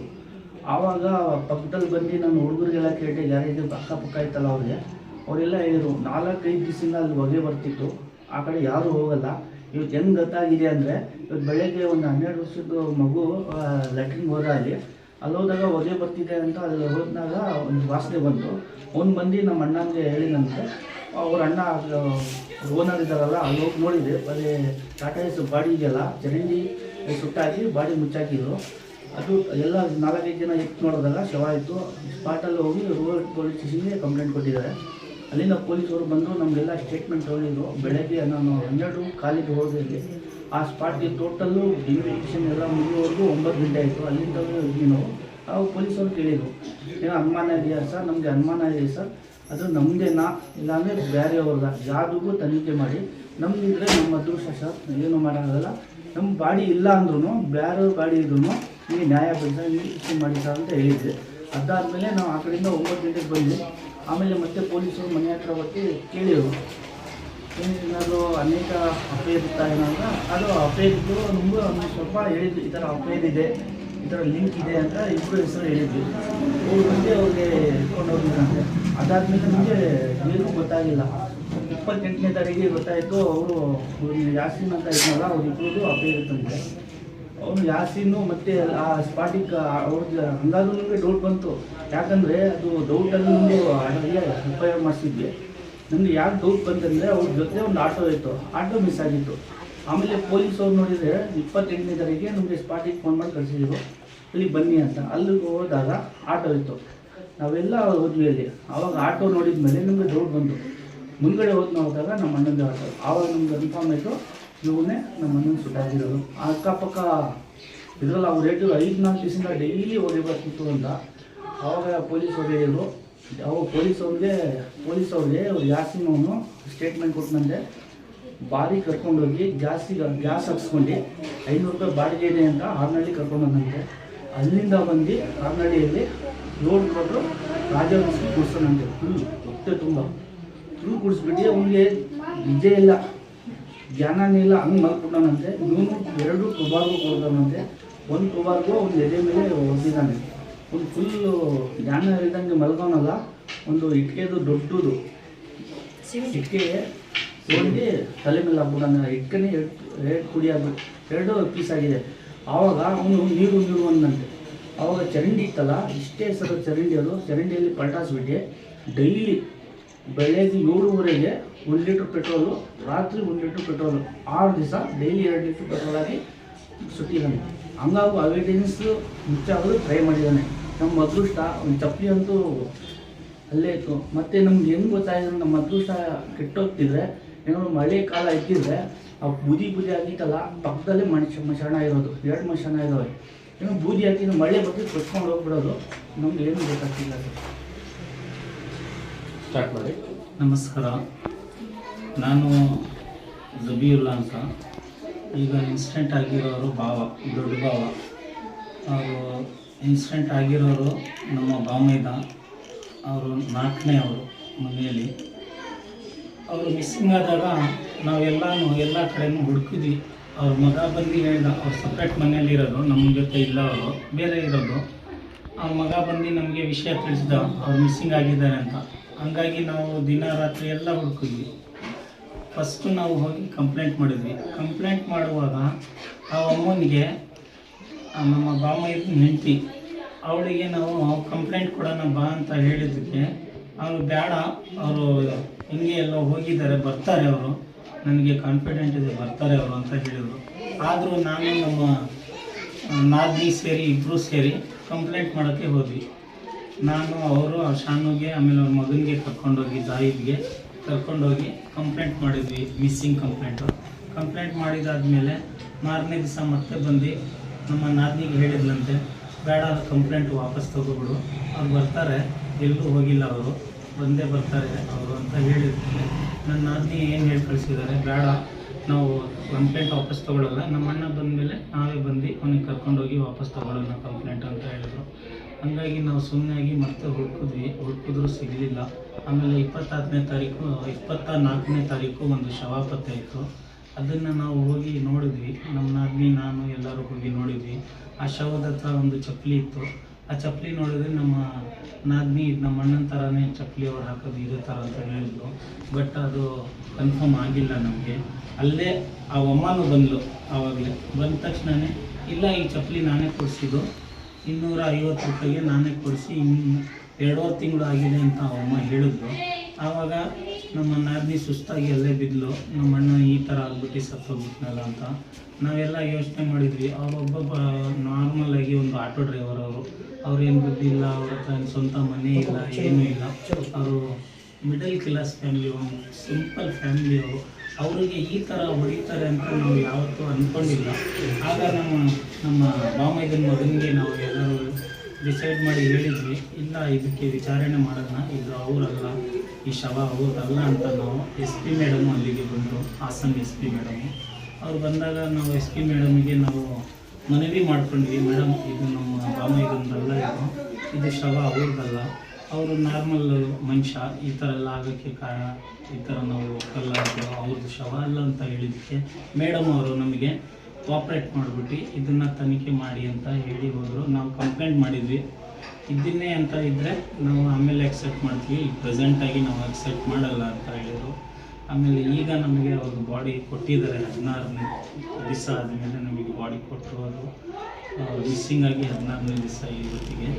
ಆವಾಗ ಪಕ್ಕದಲ್ಲಿ ಬಂದು ನಾನು ಹುಡುಗರಿಗೆಲ್ಲ ಕೇಳಿದೆ ಗ್ಯಾರೇಜ್ ಅಕ್ಕಪಕ್ಕ ಇತ್ತಲ್ಲ ಅವ್ರಿಗೆ. ಅವರೆಲ್ಲ ಹೇಳಿದರು, ನಾಲ್ಕೈದು ದಿವಸದಿಂದ ಅಲ್ಲಿ ಹೊಗೆ ಬರ್ತಿತ್ತು, ಆ ಕಡೆ ಯಾರೂ ಹೋಗಲ್ಲ. ಇವತ್ತು ಹೆಂಗೆ ಗೊತ್ತಾಗಿದೆ ಅಂದರೆ, ಇವತ್ತು ಬೆಳಗ್ಗೆ ಒಂದು ಹನ್ನೆರಡು ವರ್ಷದ ಮಗು ಲ್ಯಾಟ್ರಿನ್ಗೆ ಹೋದ ಅಲ್ಲಿ. ಅಲ್ಲಿ ಹೋದಾಗ ಹೊಗೆ ಬರ್ತಿದೆ ಅಂತ ಅಲ್ಲಿ ಹೋದಾಗ ಒಂದು ವಾಸನೆ ಬಂತು. ಅವ್ನು ಬಂದು ನಮ್ಮ ಅಣ್ಣನಿಗೆ ಹೇಳಿದಂತೆ, ಅವ್ರ ಅಣ್ಣ ಓನರ್ ಇದ್ದಾರಲ್ಲ, ಅಲ್ಲಿ ಹೋಗಿ ನೋಡಿದೆ. ಬರೀ ಟಾಟಾ ಎಸ್ ಬಾಡಿ ಇದೆಯಲ್ಲ, ಚರಂಡಿ ಸುಟ್ಟಾಗಿ ಬಾಡಿ ಮುಚ್ಚಾಕಿದ್ರು. ಅದು ಎಲ್ಲ ನಾಲ್ಕೈದು ಜನ ಇತ್ತು ನೋಡಿದಾಗ ಶವ ಇತ್ತು ಸ್ಪಾಟಲ್ಲಿ ಹೋಗಿ ರೂರಲ್ ಪೊಲೀಸ್ ಸ್ಟೇಷನ್ಗೆ ಕಂಪ್ಲೇಂಟ್ ಕೊಟ್ಟಿದ್ದಾರೆ. ಅಲ್ಲಿಂದ ಪೊಲೀಸರು ಬಂದು ನಮಗೆಲ್ಲ ಸ್ಟೇಟ್ಮೆಂಟ್ ತೊಗೊಂಡಿದ್ರು. ಬೆಳಗ್ಗೆ ನಾನು ಹನ್ನೆರಡು ಕಾಲಿಗೆ ಹೋದಲ್ಲಿ ಆ ಸ್ಪಾಟ್ಗೆ ಟೋಟಲ್ಲು ಇನ್ವೆಸ್ಟಿಗೇಷನ್ ಎಲ್ಲ ಮುಗಿಯೋವರೆಗೂ ಒಂಬತ್ತು ಗಂಟೆ ಆಯಿತು. ಅಲ್ಲಿಂದ ಇದ್ವಿ ನಾವು ಆ ಪೊಲೀಸರು ಕೇಳಿದರು. ಏನೋ ಅನುಮಾನ ಇದೆಯಾ ಸರ್? ನಮಗೆ ಅನುಮಾನ ಇದೆ ಸರ್. ಅದು ನಮ್ಮದೇನಾ ಇಲ್ಲಾಂದರೆ ಬೇರೆಯವ್ರದ? ಯಾವುದಕ್ಕೂ ತನಿಖೆ ಮಾಡಿ. ನಮ್ಮಿದ್ರೆ ನಮ್ಮ ಅದೃಷ್ಟ ಸರ್. ಏನು ಮಾಡೋಕ್ಕಾಗಲ್ಲ. ನಮ್ಮ ಬಾಡಿ ಇಲ್ಲ ಅಂದ್ರೂ ಬೇರೆಯವ್ರ ಬಾಡಿ ಇದ್ರೂ ನೀವು ನ್ಯಾಯ ಬಂದ ಇಶ್ಯೂ ಮಾಡಿ ಸರ್ ಅಂತ ಹೇಳಿದ್ದೆ ಅದಾದಮೇಲೆ ನಾವು ಆ ಕಡೆಯಿಂದ ಒಂಬತ್ತು ಗಂಟೆಗೆ ಬಂದ್ವಿ. ಆಮೇಲೆ ಮತ್ತೆ ಪೊಲೀಸರು ಮನೆ ಹತ್ರ ಒಟ್ಟು ಕೇಳಿದರು. ಏನಾದರೂ ಅನೇಕ ಅಫೇರ್ ಇರ್ತಾ ಏನಾದ್ರೆ ಅದು ಅಫೇರ್ ಇದ್ದು ನಮಗೂ ಸ್ವಲ್ಪ ಹೇಳಿದ್ವಿ ಈ ಥರ ಅಫೇರ್ ಇದೆ, ಈ ಥರ ಲಿಂಕ್ ಇದೆ ಅಂತ ಇಬ್ಬರು ಹೆಸರು ಹೇಳಿದ್ವಿ ಅವ್ರು ಮುಂದೆ ಅವ್ರಿಗೆ ಇಟ್ಕೊಂಡು ಹೋಗಿದ್ದಂತೆ ಅದಾದಮೇಲೆ ನಮಗೆ ಏನೂ ಗೊತ್ತಾಗಿಲ್ಲ. ಇಪ್ಪತ್ತೆಂಟನೇ ತಾರೀಕಿಗೆ ಗೊತ್ತಾಯಿತು, ಅವರು ಯಾಸಿನ್ ಅಂತ ಇದ್ನಲ್ಲ ಅವ್ರಿಬ್ರದ್ದು ಅಫೇರ್ ಇತ್ತಂತೆ ಅವನು ಯಾಸೀನು ಮತ್ತೆ ಆ ಸ್ಪಾಟಿಗೆ ಅವ್ರದ್ದು ಅಂದಾಜು ನಮಗೆ ಡೌಟ್ ಬಂತು. ಯಾಕಂದರೆ ಅದು ಡೌಟಲ್ಲಿ ನಮಗೆ ಉಪಯೋಗ ಮಾಡಿಸಿದ್ವಿ. ನನಗೆ ಯಾಕೆ ಡೌಟ್ ಬಂತಂದ್ರೆ ಅವ್ರ ಜೊತೆ ಒಂದು ಆಟೋ ಇತ್ತು. ಆಟೋ ಮಿಸ್ ಆಗಿತ್ತು. ಆಮೇಲೆ ಪೊಲೀಸ್ ಅವ್ರು ನೋಡಿದರೆ ಇಪ್ಪತ್ತೆಂಟನೇ ತಾರೀಕಿಗೆ ನಮಗೆ ಸ್ಪಾಟಿಗೆ ಫೋನ್ ಮಾಡಿ ಕಳಿಸಿದ್ರು. ಇಲ್ಲಿ ಬನ್ನಿ ಅಂತ. ಅಲ್ಲಿಗೆ ಹೋದಾಗ ಆಟೋ ಇತ್ತು. ನಾವೆಲ್ಲ ಹೋದ್ವಿ ಅಲ್ಲಿ. ಆವಾಗ ಆಟೋ ನೋಡಿದ ಮೇಲೆ ನಮಗೆ ಡೌಟ್ ಬಂತು. ಮುಂದ್ಗಡೆ ಹೋಗಿ ನೋಡಿದಾಗ ನಮ್ಮ ಅಣ್ಣಂದು ಆಟೋ. ಆವಾಗ ನಮ್ಗೆ ಕನ್ಫರ್ಮ್ ಆಯಿತು. ಇವನೇ ನಮ್ಮ ಅಣ್ಣನ ಸುಟ್ಟಾಗಿರೋದು ಅಕ್ಕಪಕ್ಕ ಇದ್ರಲ್ಲಿ ಅವ್ರು ರೇಟು ಐದು ನಾಲ್ಕು ದಿವಸದಿಂದ ಡೈಲಿ ಹೊಡಿಬೇಕಿತ್ತು ಅಂತ. ಆವಾಗ ಪೊಲೀಸ್ ಹೊಡೆಯೋರು ಅವಾಗ ಪೊಲೀಸ್ ಅವ್ರಿಗೆ ಪೊಲೀಸ್ ಅವ್ರಿಗೆ ಅವ್ರು ಯಾಸಿನ್ ಅವನು ಸ್ಟೇಟ್ಮೆಂಟ್ ಕೊಟ್ಟನಂತೆ ಬಾಡಿ ಕರ್ಕೊಂಡೋಗಿ ಜಾಸ್ತಿ ಗ್ಯಾಸ್ ಹಾಕ್ಸ್ಕೊಂಡು ಐನೂರು ರೂಪಾಯಿ ಬಾಡಿಗೆ ಇದೆ ಅಂತ ಹಾರ್ನಳ್ಳಿ ಕರ್ಕೊಂಡಂತೆ ಅಲ್ಲಿಂದ ಬಂದು ಹಾರ್ನಳ್ಳಿಯಲ್ಲಿ ಲೋಡ್ ಕೊಟ್ಟರು ರಾಜ ಕುಡ್ಸೋಣಂತೆ ಫುಲ್ ಹೊಟ್ಟೆ ತುಂಬ. ಫುಲ್ ಕುಡಿಸ್ಬಿಟ್ಟು ಅವನಿಗೆ ಇದೇ ಇಲ್ಲ. ಜ್ಞಾನನೇ ಇಲ್ಲ, ಹಂಗೆ ಮಲ್ಕೊಂಡಾನಂತೆ ಇವನು ಎರಡು ಕುಬಾರ್ಗು ಕೊಡ್ತಾನಂತೆ ಒಂದು ಕುಬಾರ್ಗು ಒಂದು ಎದೆ ಮೇಲೆ ಹೊಡೆದಿದ್ದಾನೆ ಒಂದು ಫುಲ್ಲು ಜ್ಞಾನ ಇದ್ದಂಗೆ ಮಲ್ಕೋನಲ್ಲ ಒಂದು ಇಟ್ಕೆದು ದೊಡ್ಡದು. ಇಟ್ಕೆ ಹೋಗಿ ತಲೆ ಮೇಲೆ ಹಾಕ್ಬಿಡೋಣ ಇಟ್ಕೆನೇ ಎರಡು ಎರಡು ಕುಡಿಯೋದು ಎರಡು ಪೀಸ್ ಆಗಿದೆ. ಆವಾಗ ಅವನು ನೀರು ನೀರು ಅಂದಂತೆ ಆವಾಗ ಚರಂಡಿ ಇತ್ತಲ್ಲ, ಇಷ್ಟೇ ಸಲ ಚರಂಡಿ ಅದು. ಚರಂಡಿಯಲ್ಲಿ ಪಲ್ಟಾಸ್ಬಿಟ್ಟು. ಡೈಲಿ ಬೆಳಗ್ಗೆ ಏಳುವರೆಗೆ ಒಂದು ಲೀಟ್ರ್ ಪೆಟ್ರೋಲು, ರಾತ್ರಿ ಒಂದು ಲೀಟ್ರ್ ಪೆಟ್ರೋಲು, ಆರು ದಿವಸ, ಡೈಲಿ ಎರಡು ಲೀಟ್ರ್ ಪೆಟ್ರೋಲ್ ಆಗಿ ಸುಟ್ಟಿದ್ದಾನೆ ಹಂಗಾಗಿ ಅವೇಟೆನ್ಸ್ ಮುಚ್ಚಾಗಲು ಟ್ರೈ ಮಾಡಿದ್ದಾನೆ. ನಮ್ಮ ಅದೃಷ್ಟ ಒಂದು ಚಪ್ಪಲಿ ಅಂತೂ ಅಲ್ಲೇ ಇತ್ತು. ಮತ್ತು ನಮ್ಗೆ ಹೆಂಗೆ ಗೊತ್ತಾಯಿತು ನಮ್ಮ ಅದೃಷ್ಟ ಕೆಟ್ಟೋಗ್ತಿದ್ರೆ, ಏನೋ ಮಳೆ ಕಾಲ ಇಟ್ಟಿದ್ರೆ ಆ ಬೂದಿ ಬೂದಿ ಆಗಿತ್ತಲ್ಲ, ಪಕ್ಕದಲ್ಲೇ ಮನುಷ್ಯ ಮಶಾಣ ಇರೋದು, ಎರಡು ಮಶಾಣ ಇದ್ದಾವೆ ಏನೋ ಬೂದಿ ಹಾಕಿ ಮಳೆ ಬಗ್ಗೆ ಕೊಚ್ಕೊಂಡು ಹೋಗ್ಬಿಡೋದು, ನಮ್ಗೆ ಏನು ಗೊತ್ತಾಗ್ತಿಲ್ಲ ಸ್ಟಾರ್ಟ್ ಮಾಡಿ. ನಮಸ್ಕಾರ. ನಾನು ಜಬೀರುಲ್ಲಾ ಅಂತ. ಈಗ ಇನ್ಸಿಡೆಂಟ್ ಆಗಿರೋರು ಭಾವ ದೊಡ್ಡ ಭಾವ ಅವರು ಇನ್ಸಿಡೆಂಟ್ ಆಗಿರೋರು ನಮ್ಮ ಬಾಮೈದ. ಅವರು ನಾಲ್ಕನೇ ಅವರು ಮನೆಯಲ್ಲಿ. ಅವರು ಮಿಸ್ಸಿಂಗ್ ಆದಾಗ ನಾವೆಲ್ಲನೂ ಎಲ್ಲ ಕಡೆನೂ ಹುಡುಕಿದ್ವಿ. ಅವ್ರ ಮಗ ಬಂದು ಹೇಳಿದ, ಅವ್ರು ಸಪ್ರೇಟ್ ಮನೇಲಿ ಇರೋದು, ನಮ್ಮ ಜೊತೆ ಇಲ್ಲ ಅವರು, ಬೇರೆ ಇರೋದು. ಅವ್ರ ಮಗ ಬಂದು ನಮಗೆ ವಿಷಯ ತಿಳಿಸಿದ, ಅವ್ರು ಮಿಸ್ಸಿಂಗ್ ಆಗಿದ್ದಾರೆ ಅಂತ. ಹಂಗಾಗಿ ನಾವು ದಿನ ರಾತ್ರಿ ಎಲ್ಲ ಹುಡುಕಿದ್ವಿ ಫಸ್ಟು ನಾವು ಹೋಗಿ ಕಂಪ್ಲೇಂಟ್ ಮಾಡಿದ್ವಿ. ಕಂಪ್ಲೇಂಟ್ ಮಾಡುವಾಗ ಆ ಅಮ್ಮನಿಗೆ ನಮ್ಮ ಬಾಮ ಹೆಂಡತಿ, ಅವಳಿಗೆ ನಾವು ಕಂಪ್ಲೇಂಟ್ ಕೊಡೋಣ ಬಾ ಅಂತ ಹೇಳಿದ್ದಕ್ಕೆ ಅವರು ಬೇಡ, ಅವರು ಹಿಂಗೆ ಎಲ್ಲ ಹೋಗಿದ್ದಾರೆ, ಬರ್ತಾರೆ ಅವರು. ನನಗೆ ಕಾನ್ಫಿಡೆಂಟ್ ಇದೆ, ಬರ್ತಾರೆ ಅವರು ಅಂತ ಹೇಳಿದರು. ಆದರೂ ನಾನು ನಮ್ಮ ನಾದಿ ಸೇರಿ ಇಬ್ಬರೂ ಸೇರಿ ಕಂಪ್ಲೇಂಟ್ ಮಾಡೋಕ್ಕೆ ಹೋದ್ವಿ. ನಾನು, ಅವರು, ಶಾನುಗೆ, ಆಮೇಲೆ ಅವ್ರ ಮಗನಿಗೆ ಕರ್ಕೊಂಡೋಗಿ ಜಾಹಿದ್ಗೆ ಕರ್ಕೊಂಡೋಗಿ ಕಂಪ್ಲೇಂಟ್ ಮಾಡಿದ್ವಿ ಮಿಸ್ಸಿಂಗ್ ಕಂಪ್ಲೇಂಟು ಕಂಪ್ಲೇಂಟ್ ಮಾಡಿದಾದ್ಮೇಲೆ ಮಾರನೇ ದಿವಸ ಮತ್ತೆ ಬಂದು ನಮ್ಮ ನಾದಿನಿಗೆ ಹೇಳಿದ್ಲಂತೆ, ಬೇಡ ಕಂಪ್ಲೇಂಟ್ ವಾಪಸ್ ತಗೋಬಿಡು. ಅವ್ರು ಬರ್ತಾರೆ, ಎಲ್ಲೂ ಹೋಗಿಲ್ಲ ಅವರು. ಬಂದೇ ಬರ್ತಾರೆ ಅವರು ಅಂತ ಹೇಳಿರ್ತಾರೆ ನನ್ನ ನಾದಿನಿ ಏನು ಹೇಳಿ ಕಳಿಸಿದ್ದಾರೆ, ಬೇಡ, ನಾವು ಕಂಪ್ಲೇಂಟ್ ವಾಪಸ್ ತೊಗೊಳಲ್ಲ. ನಮ್ಮ ಅಣ್ಣ ಬಂದಮೇಲೆ ನಾವೇ ಬಂದು ಅವನಿಗೆ ಕರ್ಕೊಂಡೋಗಿ ವಾಪಸ್ ತೊಗೊಳ್ಳೋಣ ಕಂಪ್ಲೇಂಟ್ ಅಂತ ಹೇಳಿದ್ರು. ಹಂಗಾಗಿ ನಾವು ಸುಮ್ಮನೆಯಾಗಿ ಮತ್ತೆ ಹುಡುಕಿದ್ವಿ, ಹುಡುಕಿದ್ರು ಸಿಗಲಿಲ್ಲ. ಆಮೇಲೆ ಇಪ್ಪತ್ತಾರನೇ ತಾರೀಕು ಇಪ್ಪತ್ತ ನಾಲ್ಕನೇ ತಾರೀಕು ಒಂದು ಶವ ಪತ್ತೆ ಇತ್ತು. ಅದನ್ನು ನಾವು ಹೋಗಿ ನೋಡಿದ್ವಿ. ನಮ್ಮ ನಾದ್ನಿ, ನಾನು ಎಲ್ಲರೂ ಹೋಗಿ ನೋಡಿದ್ವಿ. ಆ ಶವದ ಹತ್ರ ಒಂದು ಚಪ್ಪಲಿ ಇತ್ತು. ಆ ಚಪ್ಪಲಿ ನೋಡಿದ್ರೆ ನಮ್ಮ ನಾದ್ನಿ, ನಮ್ಮ ಅಣ್ಣನ ಥರನೇ ಚಪ್ಪಲಿ ಅವ್ರು ಹಾಕೋದು ಇದೇ ಥರ ಅಂತ ಹೇಳಿದ್ರು. ಬಟ್ ಅದು ಕನ್ಫರ್ಮ್ ಆಗಿಲ್ಲ ನಮಗೆ. ಅಲ್ಲೇ ಆ ಅಮ್ಮನೂ ಬಂದಳು ಆವಾಗಲೇ. ಬಂದ ತಕ್ಷಣವೇ ಇಲ್ಲ ಈ ಚಪ್ಪಲಿ ನಾನೇ ಕೊಡಿಸಿದ್ದು. ಇನ್ನೂರ ಐವತ್ತು ರೂಪಾಯಿಗೆ ನಾನೇ ಕೊಡಿಸಿ ಇನ್ನು ಎರಡೂವರೆ ತಿಂಗಳು ಆಗಿದೆ ಅಂತ ಅಮ್ಮ ಹೇಳಿದ್ರು. ಆವಾಗ ನಮ್ಮ ನಾದಿನಿ ಸುಸ್ತಾಗಿ ಅಲ್ಲೇ ಬಿದ್ದಲು ನಮ್ಮ ಅಣ್ಣ ಈ ಥರ ಆಗ್ಬಿಟ್ಟು ಸತ್ತೋಗ್ಬಿಟ್ನಲ್ಲ ಅಂತ. ನಾವೆಲ್ಲ ಯೋಚನೆ ಮಾಡಿದ್ವಿ. ಅವರೊಬ್ಬೊಬ್ಬ ನಾರ್ಮಲ್ ಆಗಿ ಒಂದು ಆಟೋ ಡ್ರೈವರ್ ಅವರು. ಅವ್ರೇನು ಬುದ್ಧಿಲ್ಲ ಅವ್ರ ಹತ್ರ ಸ್ವಂತ ಮನೆ ಇಲ್ಲ, ಏನೂ ಇಲ್ಲ. ಅವರು ಮಿಡಲ್ ಕ್ಲಾಸ್ ಫ್ಯಾಮಿಲಿ ಒಂದು ಸಿಂಪಲ್ ಫ್ಯಾಮಿಲಿ ಅವರು. ಅವರಿಗೆ ಈ ಥರ ಹೊಡಿತಾರೆ ಅಂತ ನಾವು ಯಾವತ್ತೂ ಅಂದ್ಕೊಂಡಿಲ್ಲ ಆಗ ನಮ್ಮ ನಮ್ಮ ಬಾಮೈದನ ಮಗನಿಗೆ ನಾವು ಎಲ್ಲರೂ ಡಿಸೈಡ್ ಮಾಡಿ ಹೇಳಿದ್ವಿ, ಇಲ್ಲ ಇದಕ್ಕೆ ವಿಚಾರಣೆ ಮಾಡೋಣ, ಇದು ಅವರಲ್ಲ, ಈ ಶವ ಅವ್ರದಲ್ಲ ಅಂತ ನಾವು ಎಸ್ ಪಿ ಮೇಡಮು ಅಲ್ಲಿಗೆ ಬಂದರು ಹಾಸನ್ ಎಸ್ ಪಿ ಮೇಡಮು ಅವ್ರು ಬಂದಾಗ ನಾವು ಎಸ್ ಪಿ ಮೇಡಮಿಗೆ ನಾವು ಮನವಿ ಮಾಡ್ಕೊಂಡ್ವಿ ಮೇಡಮ್ ಇದು ನಮ್ಮ ಬಾಮೈದನದಲ್ಲ ಇದು ಇದು ಶವ ಅವ್ರದ್ದಲ್ಲ ಅವರು ನಾರ್ಮಲ್ ಮನುಷ್ಯ, ಈ ಥರ ಎಲ್ಲ ಆಗೋಕ್ಕೆ ಕಾರಣ, ಈ ಥರ ನಾವು ಒಪ್ಪಲ್ಲ ಅವ್ರದ್ದು ಶವ ಅಲ್ಲ ಅಂತ ಹೇಳಿದ್ದಕ್ಕೆ ಮೇಡಮ್ ಅವರು ನಮಗೆ ಕೋಪ್ರೇಟ್ ಮಾಡಿಬಿಟ್ಟು ಇದನ್ನು ತನಿಖೆ ಮಾಡಿ ಅಂತ ಹೇಳಿ ಹೋದರು. ನಾವು ಕಂಪ್ಲೇಂಟ್ ಮಾಡಿದ್ವಿ. ಇದನ್ನೇ ಅಂತ ಇದ್ದರೆ ನಾವು ಆಮೇಲೆ ಅಕ್ಸೆಪ್ಟ್ ಮಾಡ್ತೀವಿ. ಈಗ ಪ್ರೆಸೆಂಟಾಗಿ ನಾವು ಅಕ್ಸೆಪ್ಟ್ ಮಾಡಲ್ಲ ಅಂತ ಹೇಳಿದರು. ಆಮೇಲೆ ಈಗ ನಮಗೆ ಅವ್ರದ್ದು ಬಾಡಿ ಕೊಟ್ಟಿದ್ದಾರೆ ಹದಿನಾರನೇ ದಿವಸ ಆದಮೇಲೆ ನಮಗೆ ಬಾಡಿ ಕೊಟ್ಟರು ಅದು ಮಿಸ್ಸಿಂಗಾಗಿ ಹದಿನಾರನೇ ದಿವಸ ಇವತ್ತಿಗೆ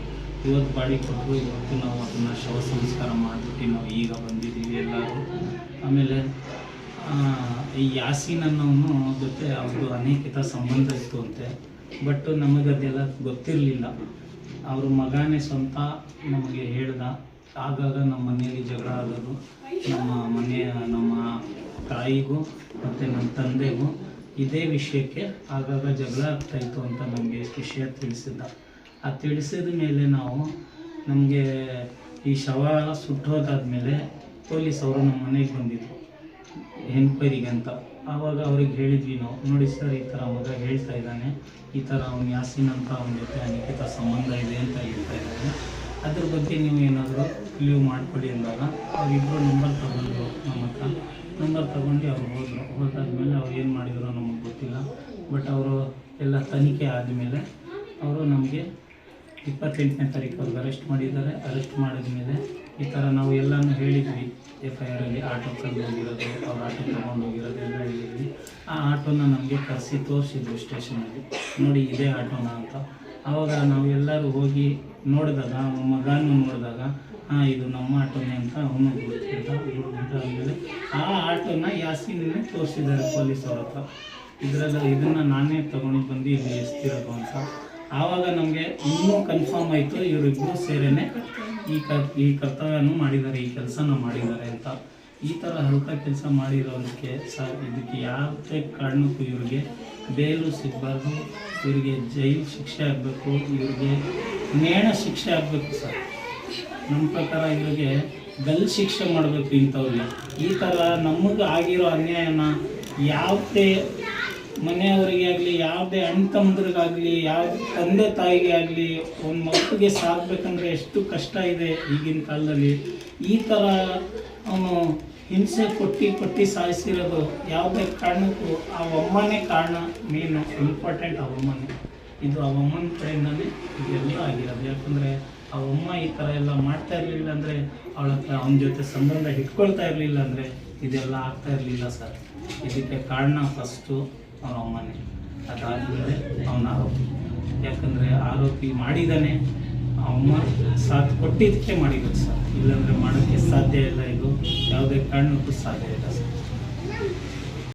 ಇವತ್ತು ಬಾಡಿ ಕೊಟ್ಟರು, ಇವತ್ತು ನಾವು ಅದನ್ನು ಶವ ಸಂಸ್ಕಾರ ಮಾಡಿಬಿಟ್ಟು ನಾವು ಈಗ ಬಂದಿದ್ದೀವಿ ಎಲ್ಲರೂ. ಆಮೇಲೆ ಈ ಯಾಸೀನ್ ಅನ್ನೋನು ಜೊತೆ ಅವ್ರದ್ದು ಅನೇಕಿತ ಸಂಬಂಧ ಇತ್ತು ಅಂತೆ. ಬಟ್ ನಮಗೆ ಅದೆಲ್ಲ ಗೊತ್ತಿರಲಿಲ್ಲ. ಅವ್ರ ಮಗನೇ ಸ್ವಂತ ನಮಗೆ ಹೇಳ್ದ. ಆಗಾಗ ನಮ್ಮ ಮನೆಯಲ್ಲಿ ಜಗಳ ಆಗೋದು, ನಮ್ಮ ಮನೆಯ, ನಮ್ಮ ತಾಯಿಗೂ ಮತ್ತು ನಮ್ಮ ತಂದೆಗೂ ಇದೇ ವಿಷಯಕ್ಕೆ ಆಗಾಗ ಜಗಳ ಆಗ್ತಾಯಿತ್ತು ಅಂತ ನಮಗೆ ವಿಷಯ ತಿಳಿಸಿದ್ದ. ಆ ತಿಳಿಸಿದ ಮೇಲೆ ನಾವು ನಮಗೆ ಈ ಶವ ಸುಟ್ಟೋದಾದ್ಮೇಲೆ ಪೊಲೀಸ್ ಅವರು ನಮ್ಮ ಮನೆಗೆ ಬಂದಿದ್ರು. ಎನ್ಕ್ವೈರಿಗೆ ಅಂತ. ಆವಾಗ ಅವ್ರಿಗೆ ಹೇಳಿದ್ವಿ ನಾವು, ನೋಡಿ ಸರ್, ಈ ಥರ ಮಗ ಹೇಳ್ತಾ ಇದ್ದಾನೆ. ಈ ಥರ ಅವ್ನು ಯಾಸಿನ್ ಅಂತ ಅವನ ಜೊತೆ ಅನಿಕಿತ ಸಂಬಂಧ ಇದೆ ಅಂತ ಹೇಳ್ತಾ ಇದ್ದಾನೆ. ಅದ್ರ ಬಗ್ಗೆ ನೀವು ಏನಾದರೂ ಲೀವ್ ಮಾಡ್ಕೊಳ್ಳಿ ಅಂದಾಗ ಅವರಿಬ್ಬರು ನಂಬರ್ ತಗೊಂಡ್ರು ನಮ್ಮ ಹತ್ರ. ನಂಬರ್ ತಗೊಂಡು ಅವ್ರು ಹೋದರು. ಹೋದಾದ್ಮೇಲೆ ಅವ್ರು ಏನು ಮಾಡಿದ್ರು ನಮಗೆ ಗೊತ್ತಿಲ್ಲ. ಬಟ್ ಅವರು ಎಲ್ಲ ತನಿಖೆ ಆದಮೇಲೆ ಅವರು ನಮಗೆ ಇಪ್ಪತ್ತೆಂಟನೇ ತಾರೀಕು ಅವ್ರಿಗೆ ಅರೆಸ್ಟ್ ಮಾಡಿದ್ದಾರೆ. ಅರೆಸ್ಟ್ ಮಾಡಿದ ಮೇಲೆ ಈ ಥರ ನಾವು ಎಲ್ಲನೂ ಹೇಳಿದ್ವಿ. ಎಫ್ ಐ ಆರಲ್ಲಿ ಆಟೋ ಕಲ್ಲು ಹೋಗಿರೋದು ಅವ್ರ ಆಟೋ ತೊಗೊಂಡು ಹೋಗಿರೋದು ಎಲ್ಲ ಹೇಳಿದ್ವಿ. ಆ ಆಟೋನ ನಮಗೆ ಕರೆಸಿ ತೋರಿಸಿದ್ರು ಸ್ಟೇಷನಲ್ಲಿ ನೋಡಿ ಇದೇ ಆಟೋನ ಅಂತ. ಆವಾಗ ನಾವು ಎಲ್ಲರೂ ಹೋಗಿ ನೋಡಿದಾಗ ಮಗನೂ ನೋಡಿದಾಗ, ಹಾಂ, ಇದು ನಮ್ಮ ಆಟೋನೇ ಅಂತ ಅವನು ಗುರುತಿದ್ದ ಗುರುತಿದ್ದಾದ್ಮೇಲೆ ಆ ಆಟೋನ ಯಾಸಿನೇ ತೋರಿಸಿದ್ದಾರೆ ಪೊಲೀಸ್ ಅವ್ರ ಹತ್ರ. ಇದರಲ್ಲಿ ಇದನ್ನು ನಾನೇ ತೊಗೊಂಡು ಬಂದು ಇಲ್ಲಿ ಎಸ್ತಿರೋದು ಅಂತ. ಆವಾಗ ನಮಗೆ ಇನ್ನೂ ಕನ್ಫರ್ಮ್ ಆಯಿತು ಇವರಿಬ್ಬರು ಸೇರೇನೆ. ಈ ಕ, ಈ ಕರ್ತವ್ಯನೂ ಮಾಡಿದ್ದಾರೆ, ಈ ಕೆಲಸನ ಮಾಡಿದ್ದಾರೆ ಅಂತ. ಈ ಥರ ಹಲ್ಕ ಕೆಲಸ ಮಾಡಿರೋದಕ್ಕೆ ಸರ್, ಇದಕ್ಕೆ ಯಾವುದೇ ಕಾರಣಕ್ಕೂ ಇವ್ರಿಗೆ ಬೇಲು ಸಿಗಬಾರ್ದು, ಇವರಿಗೆ ಜೈಲು ಶಿಕ್ಷೆ ಆಗಬೇಕು, ಇವ್ರಿಗೆ ನೇಣ ಶಿಕ್ಷೆ ಆಗಬೇಕು ಸರ್. ನಮ್ಮ ಪ್ರಕಾರ ಇವರಿಗೆ ಗಲ್ ಶಿಕ್ಷೆ ಮಾಡಬೇಕು ಇಂಥವ್ರಿಗೆ. ಈ ಥರ ನಮಗೆ ಆಗಿರೋ ಅನ್ಯಾಯನ ಯಾವುದೇ ಮನೆಯವರಿಗೆ ಆಗಲಿ, ಯಾವುದೇ ಅಣ್ಣ ತಮ್ಮದ್ರಿಗಾಗಲಿ ಯಾವ ತಂದೆ ತಾಯಿಗೆ ಆಗಲಿ, ಒಂದು ಮಕ್ಕಳಿಗೆ ಸಾಕ್ಬೇಕಂದ್ರೆ ಎಷ್ಟು ಕಷ್ಟ ಇದೆ ಈಗಿನ ಕಾಲದಲ್ಲಿ. ಈ ಥರ ಅವನು ಹಿಂಸೆ ಕೊಟ್ಟು ಕೊಟ್ಟು ಸಾಯಿಸಿರೋದು ಯಾವುದೇ ಕಾರಣಕ್ಕೂ ಆ ಅಮ್ಮನೇ ಕಾರಣ ಮೇನು ಇಂಪಾರ್ಟೆಂಟ್ ಆ ಅಮ್ಮನೇ ಇದು ಆ ಅಮ್ಮನ ಕಡೆಯಿಂದಲೇ ಇದೆಲ್ಲ ಆಗಿರೋದು. ಯಾಕಂದರೆ ಆ ಅಮ್ಮ ಈ ಥರ ಎಲ್ಲ ಮಾಡ್ತಾ ಇರಲಿಲ್ಲ ಅಂದರೆ ಅವಳ ಹತ್ರ ಅವನ ಜೊತೆ ಸಂಬಂಧ ಇಟ್ಕೊಳ್ತಾ ಇರಲಿಲ್ಲ ಅಂದರೆ ಇದೆಲ್ಲ ಆಗ್ತಾ ಇರಲಿಲ್ಲ ಸರ್. ಇದಕ್ಕೆ ಕಾರಣ ಫಸ್ಟು ಅವನ ಅಮ್ಮನೇ ಅದಾದಮೇಲೆ ಅವನ ಆರೋಪಿ ಯಾಕಂದರೆ ಆರೋಪಿ ಮಾಡಿದ್ದಾನೆ ಅಮ್ಮ ಸಾಥ್ ಕೊಟ್ಟಿದ್ದಕ್ಕೆ ಮಾಡಿರೋದು ಸರ್ ಇಲ್ಲಾಂದರೆ ಮಾಡೋಕ್ಕೆ ಸಾಧ್ಯ ಇಲ್ಲ ಇದು. ಯಾವುದೇ ಕಾರಣಕ್ಕೂ ಸಾಧ್ಯ ಇಲ್ಲ.